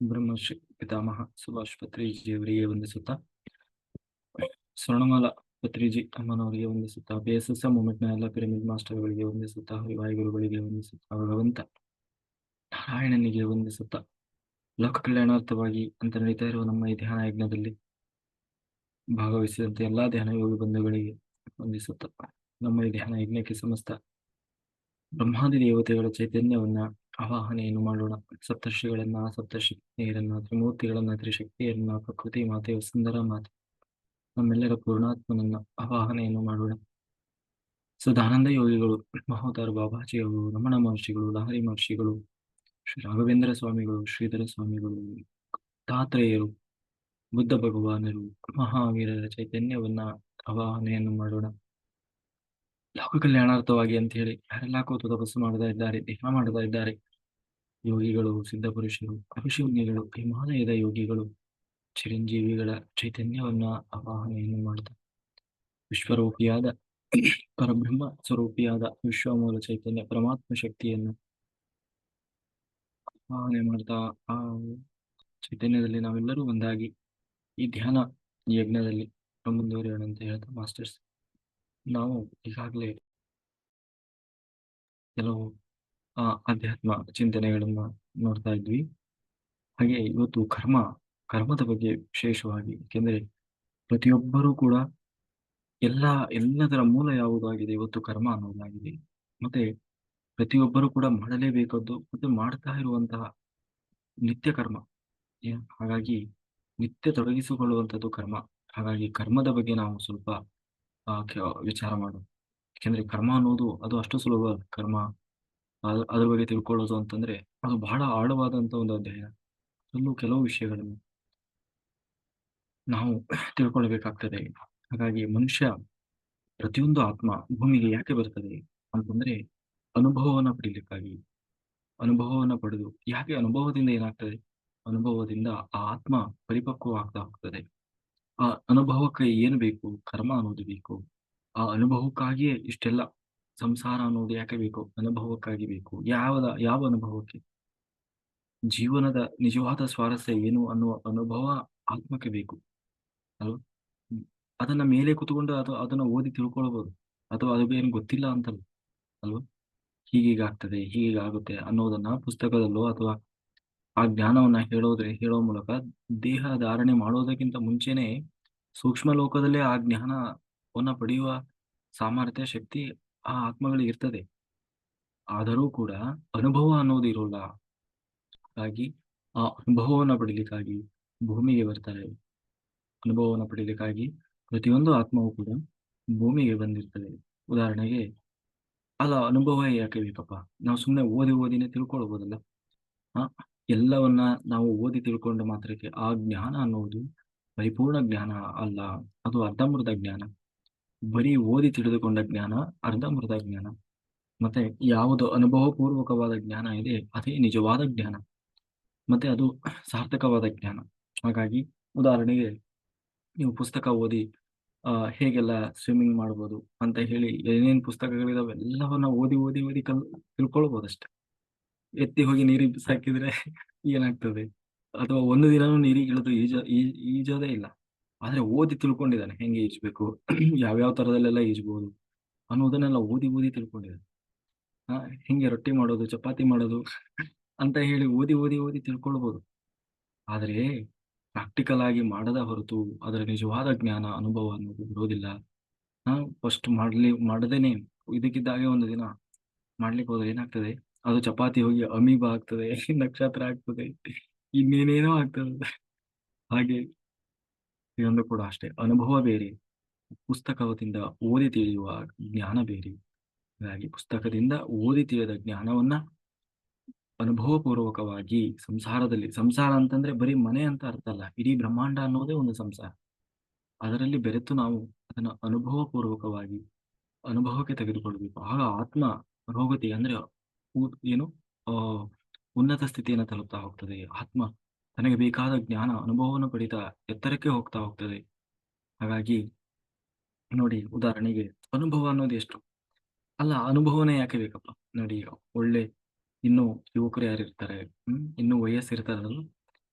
ಬ್ರಹ್ಮಶ್ರೀ ಪಿತಾಮಹ ಸುಭಾಷ್ ಪತ್ರಿಜಿಯವರಿಗೆ ವಂದಿಸುತ್ತಾ, ಸ್ವರ್ಣಮಾಲ ಪತ್ರಿಜಿ ಅಮ್ಮನವರಿಗೆ ವಂದಿಸುತ್ತಾ ಬಿ ಎಸ್ ಎಸ್ ಮೂಮೆಂಟ್ನ ಎಲ್ಲ ಪಿರಮಿಡ್ ಮಾಸ್ಟರ್ಗಳಿಗೆ ವಂದಿಸುತ್ತಾ ವಾಯುಗುರುಗಳಿಗೆ ವಂದಿಸುತ್ತಾ, ಭಗವಂತ ನಾರಾಯಣನಿಗೆ ವಂದಿಸುತ್ತಾ ಲೋಕ ಕಲ್ಯಾಣಾರ್ಥವಾಗಿ ಅಂತ ನಡೀತಾ ಇರುವ ನಮ್ಮ ಈ ಧ್ಯಾನ ಯಜ್ಞದಲ್ಲಿ ಭಾಗವಹಿಸಿದಂತೆ ಎಲ್ಲಾ ಧ್ಯಾನ ಯೋಗಿ ಬಂಧುಗಳಿಗೆ ವಂದಿಸುತ್ತಾ, ನಮ್ಮ ಈ ಧ್ಯಾನ ಯಜ್ಞಕ್ಕೆ ಸಮಸ್ತ ಬ್ರಹ್ಮಾದಿ ದೇವತೆಗಳ ಚೈತನ್ಯವನ್ನ ಆವಾಹನೆಯನ್ನು ಮಾಡೋಣ. ಸಪ್ತರ್ಷಿಗಳನ್ನ ಸಪ್ತಶಕ್ತಿಯರನ್ನ ತ್ರಿಮೂರ್ತಿಗಳನ್ನ ತ್ರಿಶಕ್ತಿಯರನ್ನ ಪ್ರಕೃತಿ ಮಾತೆ ಸುಂದರ ಮಾತೆ. ನಮ್ಮೆಲ್ಲರ ಪೂರ್ಣಾತ್ಮನನ್ನ ಆವಾಹನೆಯನ್ನು ಮಾಡೋಣ. ಸದಾನಂದ ಯೋಗಿಗಳು, ಮಹೋದರ ಬಾಬಾಜಿಯವರು, ರಮಣ ಮಹರ್ಷಿಗಳು ಲಹರಿ ಮಹರ್ಷಿಗಳು, ಶ್ರೀ ರಾಘವೇಂದ್ರ ಸ್ವಾಮಿಗಳು, ಶ್ರೀಧರ ಸ್ವಾಮಿಗಳು, ತಾತ್ರೇಯರು, ಬುದ್ಧ ಭಗವಾನರು, ಮಹಾವೀರರ ಚೈತನ್ಯವನ್ನ ಆವಾಹನೆಯನ್ನು ಮಾಡೋಣ. ಲೋಕ ಕಲ್ಯಾಣಾರ್ಥವಾಗಿ ಅಂತ ಹೇಳಿ ಯಾರೆಲ್ಲ ಕೂತು ತಪಸ್ಸು ಮಾಡ್ತಾ ಇದ್ದಾರೆ ಧ್ಯಾನ ಮಾಡ್ತಾ ಇದ್ದಾರೆ, ಯೋಗಿಗಳು ಸಿದ್ಧ ಪುರುಷರು ಋಷಿಮುನಿಗಳು, ಹಿಮಾಲಯದ ಯೋಗಿಗಳು, ಚಿರಂಜೀವಿಗಳ ಚೈತನ್ಯವನ್ನ ಆವಾಹನೆಯನ್ನು ಮಾಡ್ತಾರೆ ವಿಶ್ವರೂಪಿಯಾದ ಪರಬ್ರಹ್ಮ ಸ್ವರೂಪಿಯಾದ ವಿಶ್ವಮೂಲ ಚೈತನ್ಯ ಪರಮಾತ್ಮ ಶಕ್ತಿಯನ್ನು ಆವಾಹನೆ ಮಾಡ್ತಾ ಆ ಚೈತನ್ಯದಲ್ಲಿ ನಾವೆಲ್ಲರೂ ಒಂದಾಗಿ ಈ ಧ್ಯಾನ ಯಜ್ಞದಲ್ಲಿ ಮುಂದುವರಿಯೋಣ ಅಂತ ಹೇಳ್ತಾ ಮಾಸ್ಟರ್ಸ್. ನಾವು ಈಗಾಗಲೇ ಕೆಲವು ಆಧ್ಯಾತ್ಮ ಚಿಂತನೆಗಳನ್ನ ನೋಡ್ತಾ ಇದ್ವಿ. ಹಾಗೆ ಇವತ್ತು ಕರ್ಮ, ಕರ್ಮದ ಬಗ್ಗೆ ವಿಶೇಷವಾಗಿ ಯಾಕೆಂದ್ರೆ ಪ್ರತಿಯೊಬ್ಬರೂ ಕೂಡ ಎಲ್ಲ, ಎಲ್ಲದರ ಮೂಲ ಯಾವುದಾಗಿದೆ ಇವತ್ತು ಕರ್ಮ ಅನ್ನೋದಾಗಿದೆ. ಮತ್ತೆ ಪ್ರತಿಯೊಬ್ಬರೂ ಕೂಡ ಮಾಡಲೇಬೇಕದ್ದು ಮತ್ತೆ ಮಾಡ್ತಾ ಇರುವಂತಹ ನಿತ್ಯ ಕರ್ಮ. ಹಾಗಾಗಿ ನಿತ್ಯ ತೊಡಗಿಸಿಕೊಳ್ಳುವಂಥದ್ದು ಕರ್ಮ. ಹಾಗಾಗಿ ಕರ್ಮದ ಬಗ್ಗೆ ನಾವು ಸ್ವಲ್ಪ ವಿಚಾರ ಮಾಡು ಯಾಕೆಂದ್ರೆ ಕರ್ಮ ಅನ್ನೋದು ಅದು ಅಷ್ಟು ಸುಲಭ. ಕರ್ಮ ಅದ್- ಅದ್ರ ಬಗ್ಗೆ ತಿಳ್ಕೊಳ್ಳೋದು ಅಂತಂದ್ರೆ ಅದು ಬಹಳ ಆಳವಾದಂತ ಒಂದು ಅಧ್ಯಯನ ಅಲ್ಲೂ ಕೆಲವು ವಿಷಯಗಳನ್ನು ನಾವು ತಿಳ್ಕೊಳ್ಬೇಕಾಗ್ತದೆ ಹಾಗಾಗಿ ಮನುಷ್ಯ ಪ್ರತಿಯೊಂದು ಆತ್ಮ ಭೂಮಿಗೆ ಯಾಕೆ ಬರ್ತದೆ ಅಂತಂದ್ರೆ ಅನುಭವವನ್ನ ಪಡಿಲಿಕ್ಕಾಗಿ ಅನುಭವವನ್ನ ಪಡೆದು ಯಾಕೆ ಅನುಭವದಿಂದ ಏನಾಗ್ತದೆ ಅನುಭವದಿಂದ ಆ ಆತ್ಮ ಪರಿಪಕ್ವವಾಗ್ತಾ ಹೋಗ್ತದೆ ಆ ಅನುಭವಕ್ಕೆ ಏನು ಬೇಕು? ಕರ್ಮ ಅನ್ನೋದು ಬೇಕು. ಆ ಅನುಭವಕ್ಕಾಗಿಯೇ ಇಷ್ಟೆಲ್ಲ ಸಂಸಾರ ಅನ್ನೋದು ಯಾಕೆ ಬೇಕು? ಅನುಭವಕ್ಕಾಗಿ ಬೇಕು. ಯಾವದ, ಯಾವ ಅನುಭವಕ್ಕೆ? ಜೀವನದ ನಿಜವಾದ ಸ್ವಾರಸ್ಯ ಏನು ಅನ್ನುವ ಅನುಭವ ಆತ್ಮಕ್ಕೆ ಬೇಕು. ಅಲ್ವಾ? ಅದನ್ನ ಮೇಲೆ ಕುತ್ಕೊಂಡು ಅದು ಅದನ್ನ ಓದಿ ತಿಳ್ಕೊಳ್ಬಹುದು ಅಥವಾ ಅದು ಏನು ಗೊತ್ತಿಲ್ಲ ಅಂತಲ್ಲ. ಅಲ್ವಾ? ಹೀಗೀಗಾಗ್ತದೆ, ಹೀಗೀಗಾಗುತ್ತೆ ಅನ್ನೋದನ್ನ ಪುಸ್ತಕದಲ್ಲೋ ಅಥವಾ ಆ ಜ್ಞಾನವನ್ನ ಹೇಳೋದ್ರೆ, ಹೇಳೋ ಮೂಲಕ ದೇಹ ಧಾರಣೆ ಮಾಡೋದಕ್ಕಿಂತ ಮುಂಚೆನೆ ಸೂಕ್ಷ್ಮ ಲೋಕದಲ್ಲೇ ಆ ಜ್ಞಾನವನ್ನ ಪಡೆಯುವ ಸಾಮರ್ಥ್ಯ, ಶಕ್ತಿ ಆ ಆತ್ಮಗಳಿಗೆ ಇರ್ತದೆ. ಆದರೂ ಕೂಡ ಅನುಭವ ಅನ್ನೋದು ಇರೋಲ್ಲ. ಹಾಗಾಗಿ ಆ ಅನುಭವವನ್ನ ಪಡೀಲಿಕ್ಕಾಗಿ ಭೂಮಿಗೆ ಬರ್ತಾರೆ. ಅನುಭವವನ್ನ ಪಡೀಲಿಕ್ಕಾಗಿ ಪ್ರತಿಯೊಂದು ಆತ್ಮವು ಕೂಡ ಭೂಮಿಗೆ ಬಂದಿರ್ತದೆ. ಉದಾಹರಣೆಗೆ, ಅಲ್ಲ ಅನುಭವ ಯಾಕೆ ಬೇಕಪ್ಪ? ನಾವು ಸುಮ್ಮನೆ ಓದಿ ಓದಿನೇ ತಿಳ್ಕೊಳ್ಬೋದಲ್ಲ. ಆ ಎಲ್ಲವನ್ನ ನಾವು ಓದಿ ತಿಳ್ಕೊಂಡು ಮಾತ್ರಕ್ಕೆ ಆ ಜ್ಞಾನ ಅನ್ನೋದು ಪರಿಪೂರ್ಣ ಜ್ಞಾನ ಅಲ್ಲ, ಅದು ಅರ್ಧಮೃತ ಜ್ಞಾನ. ಬರೀ ಓದಿ ತಿಳಿದುಕೊಂಡ ಜ್ಞಾನ ಅರ್ಧಮೃತ ಜ್ಞಾನ. ಮತ್ತೆ ಯಾವುದು ಅನುಭವಪೂರ್ವಕವಾದ ಜ್ಞಾನ ಇದೆ, ಅದೇ ನಿಜವಾದ ಜ್ಞಾನ. ಮತ್ತೆ ಅದು ಸಾರ್ಥಕವಾದ ಜ್ಞಾನ. ಹಾಗಾಗಿ ಉದಾಹರಣೆಗೆ ನೀವು ಪುಸ್ತಕ ಓದಿ ಹೇಗೆಲ್ಲ ಸ್ವಿಮ್ಮಿಂಗ್ ಮಾಡ್ಬೋದು ಅಂತ ಹೇಳಿ ಏನೇನು ಪುಸ್ತಕಗಳಿದಾವೆ ಎಲ್ಲವನ್ನ ಓದಿ ಓದಿ ಓದಿ ಕಲ್, ತಿಳ್ಕೊಳ್ಬೋದಷ್ಟೆ. ಎತ್ತಿ ಹೋಗಿ ನೀರಿ ಬಿಸಾಕಿದ್ರೆ ಏನಾಗ್ತದೆ? ಅಥವಾ ಒಂದು ದಿನಾನು ನೀರಿಗೆ ಇಳಿದು ಈಜ ಈಜೋದೇ ಇಲ್ಲ. ಆದ್ರೆ ಓದಿ ತಿಳ್ಕೊಂಡಿದ್ದಾನೆ, ಹೆಂಗೆ ಈಜ್ಬೇಕು? ಯಾವ್ಯಾವ ತರದಲ್ಲೆಲ್ಲ ಈಜ್ಬೋದು? ಅನ್ನೋದನ್ನೆಲ್ಲ ಓದಿ ಓದಿ ತಿಳ್ಕೊಂಡಿದ್ದಾನೆ. ಹಾ ಹೆಂಗೆ ರೊಟ್ಟಿ ಮಾಡೋದು, ಚಪಾತಿ ಮಾಡೋದು ಅಂತ ಹೇಳಿ ಓದಿ ಓದಿ ಓದಿ ತಿಳ್ಕೊಳ್ಬಹುದು ಆದ್ರೆ ಪ್ರಾಕ್ಟಿಕಲ್ ಆಗಿ ಮಾಡದ ಹೊರತು ಅದರ ನಿಜವಾದ ಜ್ಞಾನ, ಅನುಭವ ಅನ್ನೋದು ಬರೋದಿಲ್ಲ. ಹಾ ಫಸ್ಟ್ ಮಾಡ್ಲಿ, ಮಾಡದೇನೆ. ಇದಕ್ಕಿದ್ದಾಗೆ ಒಂದು ದಿನ ಮಾಡ್ಲಿಕ್ಕೆ ಹೋದ್ರೆ ಏನಾಗ್ತದೆ? ಅದು ಚಪಾತಿ ಹೋಗಿ ಅಮೀಬ ಆಗ್ತದೆ ನಕ್ಷತ್ರ ಆಗ್ತದೆ, ಇನ್ನೇನೇನೋ ಆಗ್ತದೆ. ಹಾಗೆ ಇದೊಂದು ಕೂಡ ಅಷ್ಟೇ. ಅನುಭವ ಬೇರೆ, ಪುಸ್ತಕದಿಂದ ಓದಿ ತಿಳಿಯುವ ಜ್ಞಾನ ಬೇರೆ. ಹಾಗಾಗಿ ಪುಸ್ತಕದಿಂದ ಓದಿ ತಿಳಿಯದ ಜ್ಞಾನವನ್ನ ಅನುಭವಪೂರ್ವಕವಾಗಿ ಸಂಸಾರದಲ್ಲಿ, ಸಂಸಾರ ಅಂತಂದ್ರೆ ಬರೀ ಮನೆ ಅಂತ ಅರ್ಥ ಅಲ್ಲ, ಇಡೀ ಬ್ರಹ್ಮಾಂಡ ಅನ್ನೋದೇ ಒಂದು ಸಂಸಾರ. ಅದರಲ್ಲಿ ಬೆರೆತು ನಾವು ಅದನ್ನ ಅನುಭವಪೂರ್ವಕವಾಗಿ ಅನುಭವಕ್ಕೆ ತೆಗೆದುಕೊಳ್ಬೇಕು. ಆಗ ಆತ್ಮ ರೋಗತಿ ಅಂದ್ರೆ ಏನು ಉನ್ನತ ಸ್ಥಿತಿಯನ್ನು ತಲುಪ್ತಾ ಹೋಗ್ತದೆ ಆತ್ಮ ತನಗೆ ಬೇಕಾದ ಜ್ಞಾನ, ಅನುಭವವನ್ನು ಪಡಿತಾ ಎತ್ತರಕ್ಕೆ ಹೋಗ್ತಾ ಹೋಗ್ತದೆ ಹಾಗಾಗಿ ನೋಡಿ, ಉದಾಹರಣೆಗೆ ಅನುಭವ ಅನ್ನೋದು ಎಷ್ಟು ಅಲ್ಲ, ಅನುಭವನೇ ಯಾಕೆ ಬೇಕಪ್ಪ ನೋಡಿ, ಒಳ್ಳೆ ಇನ್ನು ಯುವಕರು ಯಾರು ಇರ್ತಾರೆ ಹ್ಮ್, ಇನ್ನು ವಯಸ್ಸಿರ್ತಾರಲ್ಲ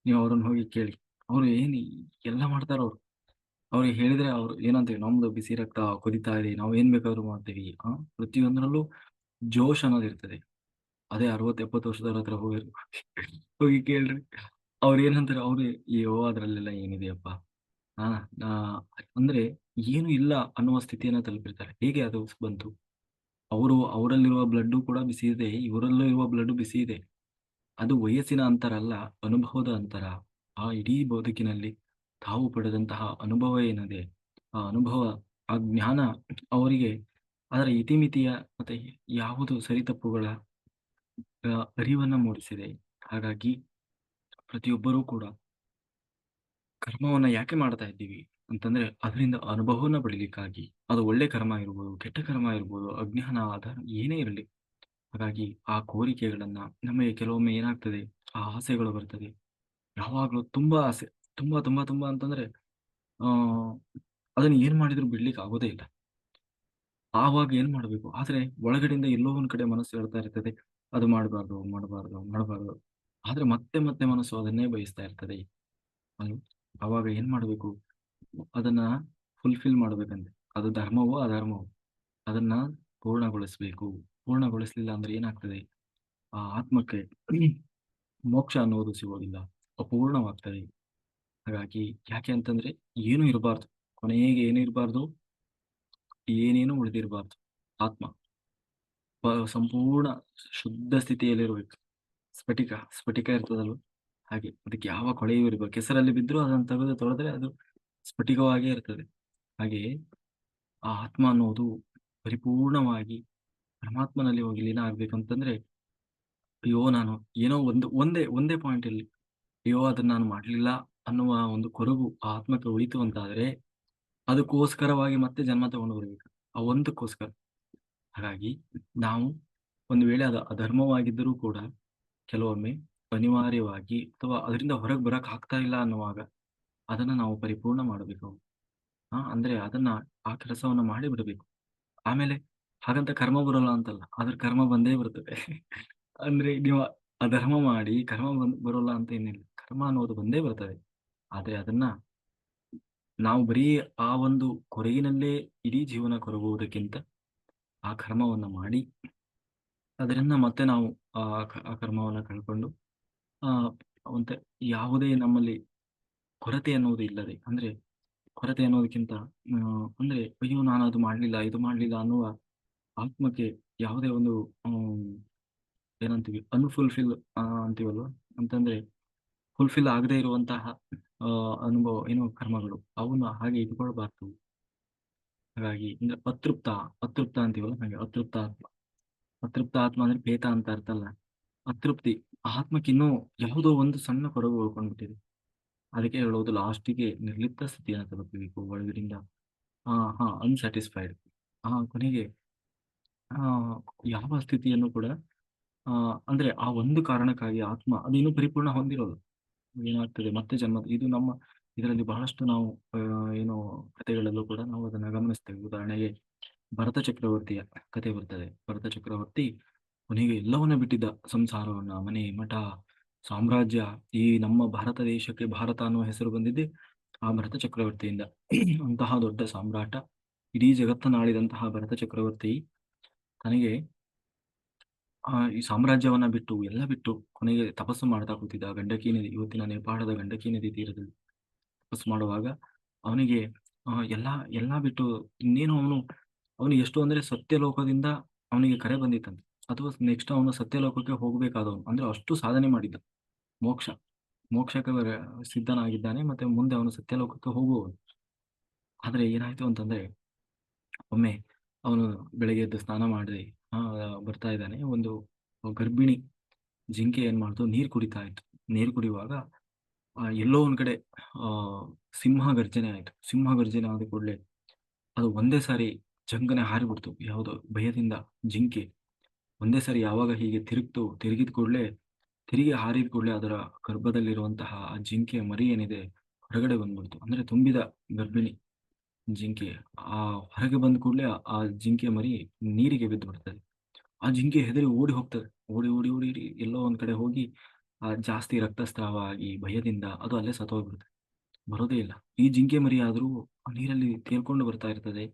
ನೀವು ಅವ್ರನ್ನ ಹೋಗಿ ಕೇಳಿ. ಅವ್ರು ಏನು ಎಲ್ಲ ಮಾಡ್ತಾರವ್ರು. ಅವ್ರಿಗೆ ಹೇಳಿದ್ರೆ ಅವ್ರು ಏನಂತೀವಿ, ನಮ್ದು ಬಿಸಿ ರಕ್ತ ಕುದಿತಾ ಇದೆ. ನಾವು ಏನ್ ಬೇಕಾದ್ರೂ ಮಾಡ್ತೀವಿ. ಆ, ಪ್ರತಿಯೊಂದರಲ್ಲೂ ಜೋಶ್ ಅನ್ನೋದಿರ್ತದೆ. ಅದೇ 60, 70 ವರ್ಷದವ್ರ ಹತ್ರ ಹೋಗಿ ಹೋಗಿ ಕೇಳ್ರಿ. ಅವ್ರು ಏನಂತಾರೆ ಅವ್ರು ಅಯ್ಯೋ! ಅದ್ರಲ್ಲೆಲ್ಲ ಏನಿದೆಯಪ್ಪ. ಹಾ ಅಂದ್ರೆ ಏನು ಇಲ್ಲ ಅನ್ನುವ ಸ್ಥಿತಿಯನ್ನ ತಲುಪಿರ್ತಾರೆ. ಹೇಗೆ ಅದು ಬಂತು? ಅವರು ಅವರಲ್ಲಿರುವ ಬ್ಲಡ್ಡು ಕೂಡ ಬಿಸಿ ಇದೆ. ಇವರಲ್ಲೂ ಇರುವ ಬ್ಲಡ್ಡು ಬಿಸಿ ಇದೆ. ಅದು ವಯಸ್ಸಿನ ಅಂತರ ಅಲ್ಲ, ಅನುಭವದ ಅಂತರ. ಆ ಇಡೀ ಬದುಕಿನಲ್ಲಿ ತಾವು ಪಡೆದಂತಹ ಅನುಭವ ಏನಿದೆ, ಆ ಅನುಭವ, ಆ ಜ್ಞಾನ ಅವರಿಗೆ ಅದರ ಇತಿಮಿತಿಯ ಮತ್ತೆ ಯಾವುದು ಸರಿತಪ್ಪುಗಳ ಅರಿವನ್ನ ಮೂಡಿಸಿದೆ. ಹಾಗಾಗಿ ಪ್ರತಿಯೊಬ್ಬರೂ ಕೂಡ ಕರ್ಮವನ್ನ ಯಾಕೆ ಮಾಡ್ತಾ ಇದ್ದೀವಿ ಅಂತಂದ್ರೆ, ಅದರಿಂದ ಅನುಭವವನ್ನ ಪಡಿಲಿಕ್ಕಾಗಿ. ಅದು ಒಳ್ಳೆ ಕರ್ಮ ಇರ್ಬೋದು, ಕೆಟ್ಟ ಕರ್ಮ ಇರ್ಬೋದು, ಅಜ್ಞಾನ, ಆಧಾರ ಏನೇ ಇರಲಿ. ಹಾಗಾಗಿ ಆ ಕೋರಿಕೆಗಳನ್ನ ನಮಗೆ ಕೆಲವೊಮ್ಮೆ ಏನಾಗ್ತದೆ, ಆ ಆಸೆಗಳು ಬರ್ತದೆ. ಯಾವಾಗ್ಲೂ ತುಂಬಾ ಆಸೆ. ತುಂಬಾ, ತುಂಬಾ, ತುಂಬಾ ಅಂತಂದ್ರೆ ಆ ಅದನ್ನ ಏನ್ ಮಾಡಿದ್ರು ಬಿಡ್ಲಿಕ್ಕೆ ಆಗೋದೇ ಇಲ್ಲ. ಆವಾಗ ಏನ್ ಮಾಡ್ಬೇಕು? ಆದ್ರೆ ಒಳಗಡೆಯಿಂದ ಎಲ್ಲೋ ಒಂದ್ ಕಡೆ ಮನಸ್ಸು ಹೇಳ್ತಾ ಇರ್ತದೆ. ಅದು ಮಾಡಬಾರ್ದು ಮಾಡಬಾರ್ದು ಮಾಡಬಾರ್ದು ಆದ್ರೆ ಮತ್ತೆ, ಮತ್ತೆ ಮನಸ್ಸು ಅದನ್ನೇ ಬಯಸ್ತಾ ಇರ್ತದೆ. ಅವಾಗ ಏನ್ ಮಾಡಬೇಕು ಅದನ್ನ ಫುಲ್‌ಫಿಲ್ ಮಾಡ್ಬೇಕಂತೆ. ಅದು ಧರ್ಮವೋ, ಅಧರ್ಮವೋ ಅದನ್ನ ಪೂರ್ಣಗೊಳಿಸ್ಬೇಕು. ಪೂರ್ಣಗೊಳಿಸ್ಲಿಲ್ಲ ಅಂದ್ರೆ ಏನಾಗ್ತದೆ? ಆ ಆತ್ಮಕ್ಕೆ ಮೋಕ್ಷ ಅನ್ನೋದು ಸಿಗೋದಿಲ್ಲ. ಅಪೂರ್ಣವಾಗ್ತದೆ. ಹಾಗಾಗಿ ಯಾಕೆ ಅಂತಂದ್ರೆ ಏನೂ ಇರಬಾರ್ದು. ಕೊನೆಗೆ ಏನು ಇರಬಾರ್ದು? ಏನೇನು ಉಳಿದಿರಬಾರ್ದು. ಆತ್ಮ. ಸಂಪೂರ್ಣ ಶುದ್ಧ ಸ್ಥಿತಿಯಲ್ಲಿರ್ಬೇಕು. ಸ್ಫಟಿಕ, ಸ್ಫಟಿಕ ಇರ್ತದಲ್ವ? ಹಾಗೆ. ಅದಕ್ಕೆ ಯಾವ ಕೊಳೆಯೂ ಇರಬೇಕು ಕೆಸರಲ್ಲಿ ಬಿದ್ರೂ ಅದನ್ನು ತೆಗೆದು ತೊಳೆದ್ರೆ ಅದು ಸ್ಫಟಿಕವಾಗೇ ಇರ್ತದೆ. ಹಾಗೆಯೇ ಆ ಆತ್ಮ ಅನ್ನೋದು ಪರಿಪೂರ್ಣವಾಗಿ ಪರಮಾತ್ಮನಲ್ಲಿ ಹೋಗಿ ಲೀನ ಆಗ್ಬೇಕಂತಂದ್ರೆ, ಅಯ್ಯೋ! ನಾನು ಏನೋ ಒಂದು ಒಂದೇ ಒಂದೇ ಪಾಯಿಂಟ್ ಇಲ್ಲಿ ಅಯ್ಯೋ! ಅದನ್ನ ನಾನು ಮಾಡಲಿಲ್ಲ ಅನ್ನುವ ಒಂದು ಕೊರಗು ಆ ಆತ್ಮಕ್ಕೆ ಉಳಿತು ಅಂತಾದ್ರೆ, ಅದಕ್ಕೋಸ್ಕರವಾಗಿ ಮತ್ತೆ ಜನ್ಮ ತಗೊಂಡು ಬರ್ಬೇಕು. ಆ ಒಂದಕ್ಕೋಸ್ಕರ. ಹಾಗಾಗಿ ನಾವು ಒಂದು ವೇಳೆ ಅದು ಅಧರ್ಮವಾಗಿದ್ದರೂ ಕೂಡ ಕೆಲವೊಮ್ಮೆ ಅನಿವಾರ್ಯವಾಗಿ ಅಥವಾ ಅದರಿಂದ ಹೊರಗೆ ಬರಕ್ ಆಗ್ತಾ ಇಲ್ಲ ಅನ್ನುವಾಗ ಅದನ್ನ ನಾವು ಪರಿಪೂರ್ಣ ಮಾಡಬೇಕು. ಹಾ ಅಂದ್ರೆ ಅದನ್ನ ಆ ಕೆಲಸವನ್ನ ಮಾಡಿ ಬಿಡಬೇಕು. ಆಮೇಲೆ ಹಾಗಂತ ಕರ್ಮ ಬರಲ್ಲ ಅಂತಲ್ಲ. ಆದ್ರೆ ಕರ್ಮ ಬಂದೇ ಬರ್ತದೆ. ಅಂದ್ರೆ ನೀವು ಅಧರ್ಮ ಮಾಡಿ ಕರ್ಮ ಬಂದ್ ಬರೋಲ್ಲ ಅಂತ ಏನಿಲ್ಲ. ಕರ್ಮ ಅನ್ನೋದು ಬಂದೇ ಬರ್ತದೆ. ಆದ್ರೆ ಅದನ್ನ ನಾವು ಬರೀ ಆ ಒಂದು ಕೊರಗಿನಲ್ಲೇ ಇಡೀ ಜೀವನ ಕೊರಗುವುದಕ್ಕಿಂತ ಆ ಕರ್ಮವನ್ನ ಮಾಡಿ ಅದರಿಂದ ಮತ್ತೆ ನಾವು ಆ ಕರ್ಮವನ್ನು ಕಳ್ಕೊಂಡು ಆ ಯಾವುದೇ ನಮ್ಮಲ್ಲಿ ಕೊರತೆ ಅನ್ನೋದು ಇಲ್ಲದೆ ಅಂದ್ರೆ ಕೊರತೆ ಅನ್ನೋದಕ್ಕಿಂತ ಅಂದ್ರೆ ಅಯ್ಯೋ! ನಾನು ಅದು ಮಾಡ್ಲಿಲ್ಲ, ಇದು ಮಾಡ್ಲಿಲ್ಲ ಅನ್ನುವ ಆತ್ಮಕ್ಕೆ ಯಾವುದೇ ಒಂದು ಏನಂತೀವಿ ಅನ್‌ಫುಲ್‌ಫಿಲ್ ಅಂತೀವಲ್ವ? ಅಂತಂದ್ರೆ ಫುಲ್‌ಫಿಲ್ ಆಗದೇ ಇರುವಂತಹ ಅನುಭವ ಏನು ಕರ್ಮಗಳು ಅವನ್ನ ಹಾಗೆ ಇಟ್ಕೊಳ್ಬಾರ್ದು. ಹಾಗಾಗಿ ಅಂದ್ರೆ ಅತೃಪ್ತ, ಅತೃಪ್ತ ಅಂತೀವಲ್ಲ ಹಾಗೆ ಅತೃಪ್ತ ಆತ್ಮ. ಅತೃಪ್ತ ಆತ್ಮ ಅಂದ್ರೆ ಭೇತ ಅಂತ ಅರ್ಥ ಅಲ್ಲ. ಅತೃಪ್ತಿ. ಆತ್ಮಕ್ಕಿನ್ನೂ ಯಾವುದೋ ಒಂದು ಸಣ್ಣ ಕೊರಗು ಉಳ್ಕೊಂಡ್ಬಿಟ್ಟಿದೆ. ಅದಕ್ಕೆ ಹೇಳೋದು ಲಾಸ್ಟಿಗೆ ನಿರ್ಲಿಪ್ತ ಸ್ಥಿತಿಯನ್ನು ತಲುಪಬೇಕು ಒಳಗಡೆಯಿಂದ. ಆ ಹಾ ಅನ್‌ಸ್ಯಾಟಿಸ್ಫೈಡ್. ಆ ಕೊನೆಗೆ ಆ ಯಾವ ಸ್ಥಿತಿಯನ್ನು ಕೂಡ ಆ ಅಂದ್ರೆ ಆ ಒಂದು ಕಾರಣಕ್ಕಾಗಿ ಆತ್ಮ ಅದು ಇನ್ನೂ ಪರಿಪೂರ್ಣ ಹೊಂದಿರೋದು. ಏನಾಗ್ತದೆ ಮತ್ತೆ ಜನ್ಮ ಇದು ನಮ್ಮ ಇದರಲ್ಲಿ ಬಹಳಷ್ಟು ನಾವು ಏನು ಕಥೆಗಳಲ್ಲೂ ಕೂಡ ನಾವು ಅದನ್ನ ಗಮನಿಸ್ತೇವೆ. ಉದಾಹರಣೆಗೆ ಭರತ ಚಕ್ರವರ್ತಿಯ ಕಥೆ ಬರ್ತದೆ. ಭರತ ಚಕ್ರವರ್ತಿ ಕೊನೆಗೆ ಎಲ್ಲವನ್ನ ಬಿಟ್ಟಿದ್ದ. ಸಂಸಾರವನ್ನ, ಮನೆ, ಮಠ, ಸಾಮ್ರಾಜ್ಯ ಈ ನಮ್ಮ ಭಾರತ ದೇಶಕ್ಕೆ ಭಾರತ ಅನ್ನುವ ಹೆಸರು ಬಂದಿದ್ದೆ ಆ ಭರತ ಚಕ್ರವರ್ತಿಯಿಂದ. ಅಂತಹ ದೊಡ್ಡ ಸಾಮ್ರಾಟ, ಇಡೀ ಜಗತ್ತನ್ನ ಆಳಿದಂತಹ ಭರತ ಚಕ್ರವರ್ತಿ ತನಗೆ ಆ ಈ ಸಾಮ್ರಾಜ್ಯವನ್ನ ಬಿಟ್ಟು, ಎಲ್ಲ ಬಿಟ್ಟು ಕೊನೆಗೆ ತಪಸ್ಸು ಮಾಡ್ತಾ ಕೂತಿದ್ದ. ಗಂಡಕಿ ನದಿ ಇವತ್ತಿನ ನೇಪಾಳದ ಗಂಡಕಿ ನದಿ ತೀರದಲ್ಲಿ ಮಾಡುವಾಗ ಅವನಿಗೆ ಎಲ್ಲ, ಎಲ್ಲಾ ಬಿಟ್ಟು ಇನ್ನೇನು ಅವನು ಅವನು ಎಷ್ಟು ಅಂದ್ರೆ ಸತ್ಯಲೋಕದಿಂದ ಅವನಿಗೆ ಕರೆ ಬಂದಿತ್ತಂತೆ. ಅಥವಾ ನೆಕ್ಸ್ಟ್ ಅವನು ಸತ್ಯಲೋಕಕ್ಕೆ ಹೋಗಬೇಕಾದವನು. ಅಂದ್ರೆ ಅಷ್ಟು ಸಾಧನೆ ಮಾಡಿದ್ದ. ಮೋಕ್ಷ. ಮೋಕ್ಷಕ್ಕೆ ಸಿದ್ಧನಾಗಿದ್ದಾನೆ. ಮತ್ತೆ ಮುಂದೆ ಅವನು ಸತ್ಯಲೋಕಕ್ಕೆ ಹೋಗುವವನು. ಆದ್ರೆ ಏನಾಯ್ತು ಅಂತಂದ್ರೆ, ಒಮ್ಮೆ ಅವನು ಬೆಳಗ್ಗೆ ಎದ್ದು ಸ್ನಾನ ಮಾಡಿ, ಆ, ಬರ್ತಾ ಇದ್ದಾನೆ. ಒಂದು ಗರ್ಭಿಣಿ ಜಿಂಕೆ ಏನ್ ಮಾಡ್ತು ನೀರು ಕುಡಿತಾ ಇತ್ತು. ನೀರು ಕುಡಿಯುವಾಗ ಎಲ್ಲೋ ಒಂದ್ ಕಡೆ ಸಿಂಹ ಗರ್ಜನೆ ಆಯ್ತು. ಸಿಂಹ ಗರ್ಜನೆ ಆದ ಕೂಡಲೇ ಅದು ಒಂದೇ ಸಾರಿ ಜಂಗನೆ ಹಾರಿಬಿಡ್ತು. ಯಾವುದೋ ಭಯದಿಂದ ಜಿಂಕೆ. ಒಂದೇ ಸಾರಿ ಯಾವಾಗ ಹೀಗೆ ತಿರುಗ್ತು, ತಿರುಗಿದ ಕೂಡ್ಲೆ ತಿರುಗಿ ಹಾರಿದ ಕೂಡ್ಲೆ ಅದರ ಗರ್ಭದಲ್ಲಿರುವಂತಹ ಆ ಜಿಂಕೆಯ ಮರಿ ಏನಿದೆ ಹೊರಗಡೆ ಬಂದ್ಬಿಡ್ತು. ಅಂದ್ರೆ ತುಂಬಿದ ಗರ್ಭಿಣಿ ಜಿಂಕೆ. ಆ ಹೊರಗೆ ಬಂದ ಕೂಡ್ಲೆ ಆ ಜಿಂಕೆ ಮರಿ ನೀರಿಗೆ ಬಿದ್ದು ಬಿಡ್ತದೆ. ಆ ಜಿಂಕೆ ಹೆದರಿ ಓಡಿ ಹೋಗ್ತದೆ. ಓಡಿ, ಓಡಿ, ಓಡಿ ಎಲ್ಲೋ ಒಂದ್ ಕಡೆ ಹೋಗಿ ಜಾಸ್ತಿ ರಕ್ತಸ್ರಾವ ಆಗಿ ಭಯದಿಂದ ಅದು ಅಲ್ಲೇ ಸತ್ತೋಗ್ಬಿಡುತ್ತೆ. ಬರೋದೇ ಇಲ್ಲ. ಈ ಜಿಂಕೆ ಮರಿ ಆದರೂ ಆ ನೀರಲ್ಲಿ ತೇಲ್ಕೊಂಡು ಬರ್ತಾ ಇರ್ತದೆ.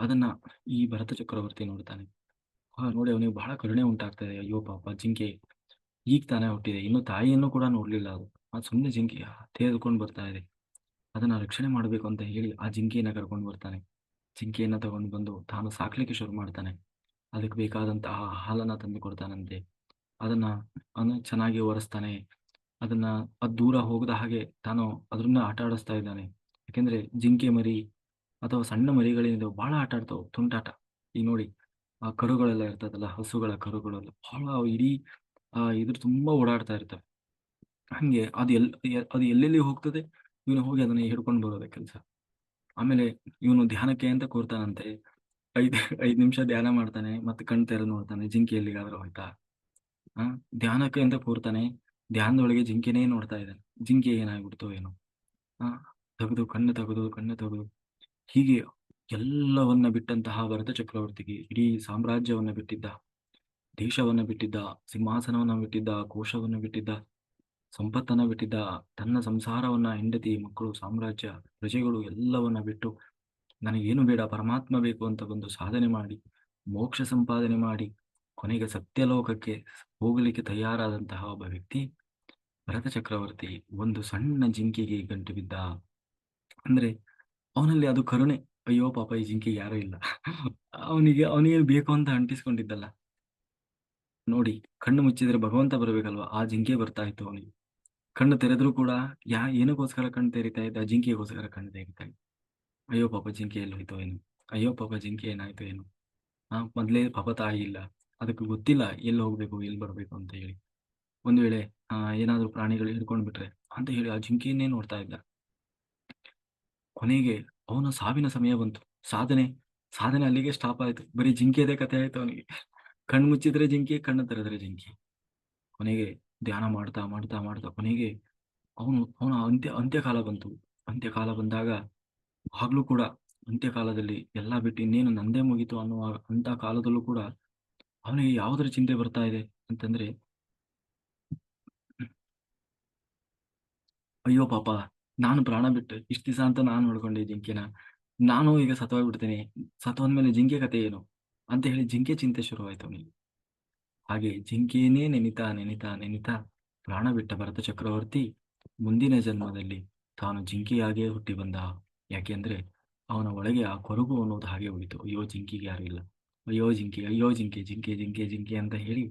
ಅದನ್ನ ಈ ಭರತ ಚಕ್ರವರ್ತಿ ನೋಡ್ತಾನೆ. ಆ ನೋಡಿ ಅವನಿಗೆ ಬಹಳ ಕರುಣೆ ಉಂಟಾಗ್ತದೆ. ಅಯ್ಯೋ ಪಾಪ, ಜಿಂಕೆ ಈಗ ತಾನೇ ಹುಟ್ಟಿದೆ. ಇನ್ನು ತಾಯಿಯನ್ನು ಕೂಡ ನೋಡ್ಲಿಲ್ಲ ಅದು. ಅದು ಸುಮ್ಮನೆ ಜಿಂಕೆ ತೇಲ್ಕೊಂಡು ಬರ್ತಾ ಇದೆ. ಅದನ್ನ ರಕ್ಷಣೆ ಮಾಡಬೇಕು ಅಂತ ಹೇಳಿ ಆ ಜಿಂಕೆಯನ್ನ ಕರ್ಕೊಂಡು ಬರ್ತಾನೆ. ಜಿಂಕೆಯನ್ನ ತಗೊಂಡು ಬಂದು ತಾನು ಸಾಕ್ಲಿಕ್ಕೆ ಶುರು ಮಾಡ್ತಾನೆ. ಅದಕ್ಕೆ ಬೇಕಾದಂತಹ ಹಾಲನ್ನ ತಂದು ಕೊಡ್ತಾನಂತೆ. ಅದನ್ನ ಅವನು ಚೆನ್ನಾಗಿ ಒರೆಸ್ತಾನೆ. ಅದನ್ನ ಅದ್ ದೂರ ಹೋಗದ ಹಾಗೆ ತಾನು ಅದ್ರನ್ನ ಆಟ ಆಡಿಸ್ತಾ ಇದ್ದಾನೆ. ಯಾಕೆಂದ್ರೆ ಜಿಂಕೆ ಮರಿ ಅಥವಾ ಸಣ್ಣ ಮರಿಗಳೇನಿದೆ ಬಹಳ ಆಟ ಆಡ್ತಾವೆ, ತುಂಟಾಟ. ಈಗ ನೋಡಿ, ಆ ಕರುಗಳೆಲ್ಲ ಇರ್ತದಲ್ಲ, ಹಸುಗಳ ಕರುಗಳೆಲ್ಲ ಬಹಳ ಇಡೀ, ಆ, ಇದ್ರ ತುಂಬಾ ಓಡಾಡ್ತಾ ಇರ್ತವೆ. ಹಂಗೆ ಅದು ಎಲ್, ಅದು ಎಲ್ಲೆಲ್ಲಿ ಹೋಗ್ತದೆ ಇವನು ಹೋಗಿ ಅದನ್ನ ಹಿಡ್ಕೊಂಡು ಬರೋದ ಕೆಲಸ ಆಮೇಲೆ ಇವನು ಧ್ಯಾನಕ್ಕೆ ಅಂತ ಕೂರ್ತಾನಂತೆ. 5 5 ನಿಮಿಷ ಧ್ಯಾನ ಮಾಡ್ತಾನೆ. ಮತ್ತೆ ಕಣ್ ತೆರೆ ನೋಡ್ತಾನೆ ಜಿಂಕೆ ಎಲ್ಲಿಗಾದ್ರೂ ಹೋಯ್ತಾ? ಧ್ಯಾನಕ್ಕೆ ಅಂತ ಕೂರ್ತಾನೆ. ಧ್ಯಾನದೊಳಗೆ ಜಿಂಕೆನೇ ನೋಡ್ತಾ ಇದ್ದಾನೆ. ಜಿಂಕೆ ಏನಾಗ್ಬಿಡ್ತು ಏನೋ? ಆ ತೆಗೆದು ಕಣ್ಣು ತೆಗೆದು ಕಣ್ಣು ತೆಗೆದು ಹೀಗೆ ಎಲ್ಲವನ್ನ ಬಿಟ್ಟಂತಹ ಭರತ ಚಕ್ರವರ್ತಿಗೆ ಇಡೀ ಸಾಮ್ರಾಜ್ಯವನ್ನ ಬಿಟ್ಟಿದ್ದ, ದೇಶವನ್ನ ಬಿಟ್ಟಿದ್ದ, ಸಿಂಹಾಸನವನ್ನ ಬಿಟ್ಟಿದ್ದ, ಕೋಶವನ್ನ ಬಿಟ್ಟಿದ್ದ, ಸಂಪತ್ತನ್ನ ಬಿಟ್ಟಿದ್ದ, ತನ್ನ ಸಂಸಾರವನ್ನ, ಹೆಂಡತಿ, ಮಕ್ಕಳು, ಸಾಮ್ರಾಜ್ಯ, ಪ್ರಜೆಗಳು ಎಲ್ಲವನ್ನ ಬಿಟ್ಟು ನನಗೇನು ಬೇಡ ಪರಮಾತ್ಮ ಬೇಕು ಅಂತ ಬಂದು ಸಾಧನೆ ಮಾಡಿ, ಮೋಕ್ಷ ಸಂಪಾದನೆ ಮಾಡಿ, ಕೊನೆಗೆ ಸತ್ಯಲೋಕಕ್ಕೆ ಹೋಗಲಿಕ್ಕೆ ತಯಾರಾದಂತಹ ಒಬ್ಬ ವ್ಯಕ್ತಿ ಭರತ ಚಕ್ರವರ್ತಿ ಒಂದು ಸಣ್ಣ ಜಿಂಕೆಗೆ ಗಂಟು ಬಿದ್ದ. ಅಂದ್ರೆ ಅವನಲ್ಲಿ ಅದು ಕರುಣೆ. ಅಯ್ಯೋ ಪಾಪ ಈ ಜಿಂಕೆ ಯಾರೂ ಇಲ್ಲ. ಅವನಿಗೆ ಅವನಿಗೆ ಬೇಕು ಅಂತ ಅಂಟಿಸ್ಕೊಂಡಿದ್ದಲ್ಲ. ನೋಡಿ, ಕಣ್ಣು ಮುಚ್ಚಿದ್ರೆ ಭಗವಂತ ಬರ್ಬೇಕಲ್ವಾ? ಆ ಜಿಂಕೆ ಬರ್ತಾ ಇತ್ತು ಅವನಿಗೆ. ಕಣ್ಣು ತೆರೆದ್ರೂ ಕೂಡ ಯಾ, ಏನಕ್ಕೋಸ್ಕರ ಕಣ್ಣು ತೆರೀತಾ ಇದ್ದ? ಜಿಂಕೆಗೋಸ್ಕರ ಕಣ್ಣು ತೆರೀತಾ ಇತ್ತು ಅಯ್ಯೋ ಪಾಪ ಜಿಂಕೆ ಎಲ್ಲೋಯ್ತೋ ಏನು ಅಯ್ಯೋ ಪಾಪ ಜಿಂಕೆ ಏನಾಯ್ತು ಏನು ಆ, ಮೊದ್ಲೇ ಪಾಪ ತಾಯಿ ಇಲ್ಲ. ಅದಕ್ಕೆ ಗೊತ್ತಿಲ್ಲ ಎಲ್ಲಿ ಹೋಗ್ಬೇಕು, ಎಲ್ಲಿ ಬರ್ಬೇಕು ಅಂತ ಹೇಳಿ. ಒಂದು ವೇಳೆ ಏನಾದ್ರೂ ಪ್ರಾಣಿಗಳು ಹಿಡ್ಕೊಂಡು ಬಿಟ್ರೆ ಅಂತ ಹೇಳಿ ಆ ಜಿಂಕೆಯನ್ನೇ ನೋಡ್ತಾ ಇದ್ದ. ಕೊನೆಗೆ ಅವನ ಸಾವಿನ ಸಮಯ ಬಂತು. ಸಾಧನೆ ಸಾಧನೆ ಅಲ್ಲಿಗೆ ಸ್ಟಾಪ್ ಆಯ್ತು. ಬರೀ ಜಿಂಕೆದೇ ಕಥೆ ಆಯ್ತು ಅವನಿಗೆ. ಕಣ್ಣು ಮುಚ್ಚಿದ್ರೆ ಜಿಂಕೆ, ಕಣ್ಣು ತೆರೆದ್ರೆ ಜಿಂಕೆ. ಕೊನೆಗೆ ಧ್ಯಾನ ಮಾಡ್ತಾ, ಮಾಡ್ತಾ, ಮಾಡ್ತಾ ಕೊನೆಗೆ ಅವನು ಅವನ ಅಂತ್ಯ ಅಂತ್ಯಕಾಲ ಬಂತು. ಅಂತ್ಯಕಾಲ ಬಂದಾಗ ಆಗ್ಲೂ ಕೂಡ ಅಂತ್ಯಕಾಲದಲ್ಲಿ ಎಲ್ಲ ಬಿಟ್ಟು ಇನ್ನೇನು ನಂದೇ ಮುಗೀತು ಅನ್ನುವ ಅಂತ ಕಾಲದಲ್ಲೂ ಕೂಡ ಅವನಿಗೆ ಯಾವುದರ ಚಿಂತೆ ಬರ್ತಾ ಇದೆ ಅಂತಂದ್ರೆ ಅಯ್ಯೋ ಪಾಪ! ನಾನು ಪ್ರಾಣ ಬಿಟ್ಟು ಇಷ್ಟ್ ದಿವಸ ಅಂತ ನಾನು ನೋಡ್ಕೊಂಡೆ ಜಿಂಕೆನ. ನಾನು ಈಗ ಸತ್ವಾಗ್ಬಿಡ್ತೇನೆ ಸತ್ತೋದ್ಮೇಲೆ ಜಿಂಕೆ ಕಥೆ ಏನು? ಅಂತ ಹೇಳಿ ಜಿಂಕೆ ಚಿಂತೆ ಶುರುವಾಯ್ತು ಅವನಿಗೆ. ಹಾಗೆ ಜಿಂಕೆಯೇ ನೆನಿತಾ, ನೆನಿತಾ, ನೆನಿತಾ ಪ್ರಾಣ ಬಿಟ್ಟ ಭರತ ಚಕ್ರವರ್ತಿ ಮುಂದಿನ ಜನ್ಮದಲ್ಲಿ ತಾನು ಜಿಂಕೆಯಾಗೇ ಹುಟ್ಟಿ ಬಂದ. ಯಾಕೆಂದ್ರೆ ಅವನ ಒಳಗೆ ಆ ಕೊರಗು ಅನ್ನೋದು ಹಾಗೆ ಉಳಿತು. ಅಯ್ಯೋ ಜಿಂಕೆಗೆ ಯಾರು ಇಲ್ಲ. ಅಯ್ಯೋ ಜಿಂಕೆ, ಅಯ್ಯೋ ಜಿಂಕೆ, ಜಿಂಕೆ, ಜಿಂಕೆ, ಜಿಂಕೆ ಅಂತ ಹೇಳಿ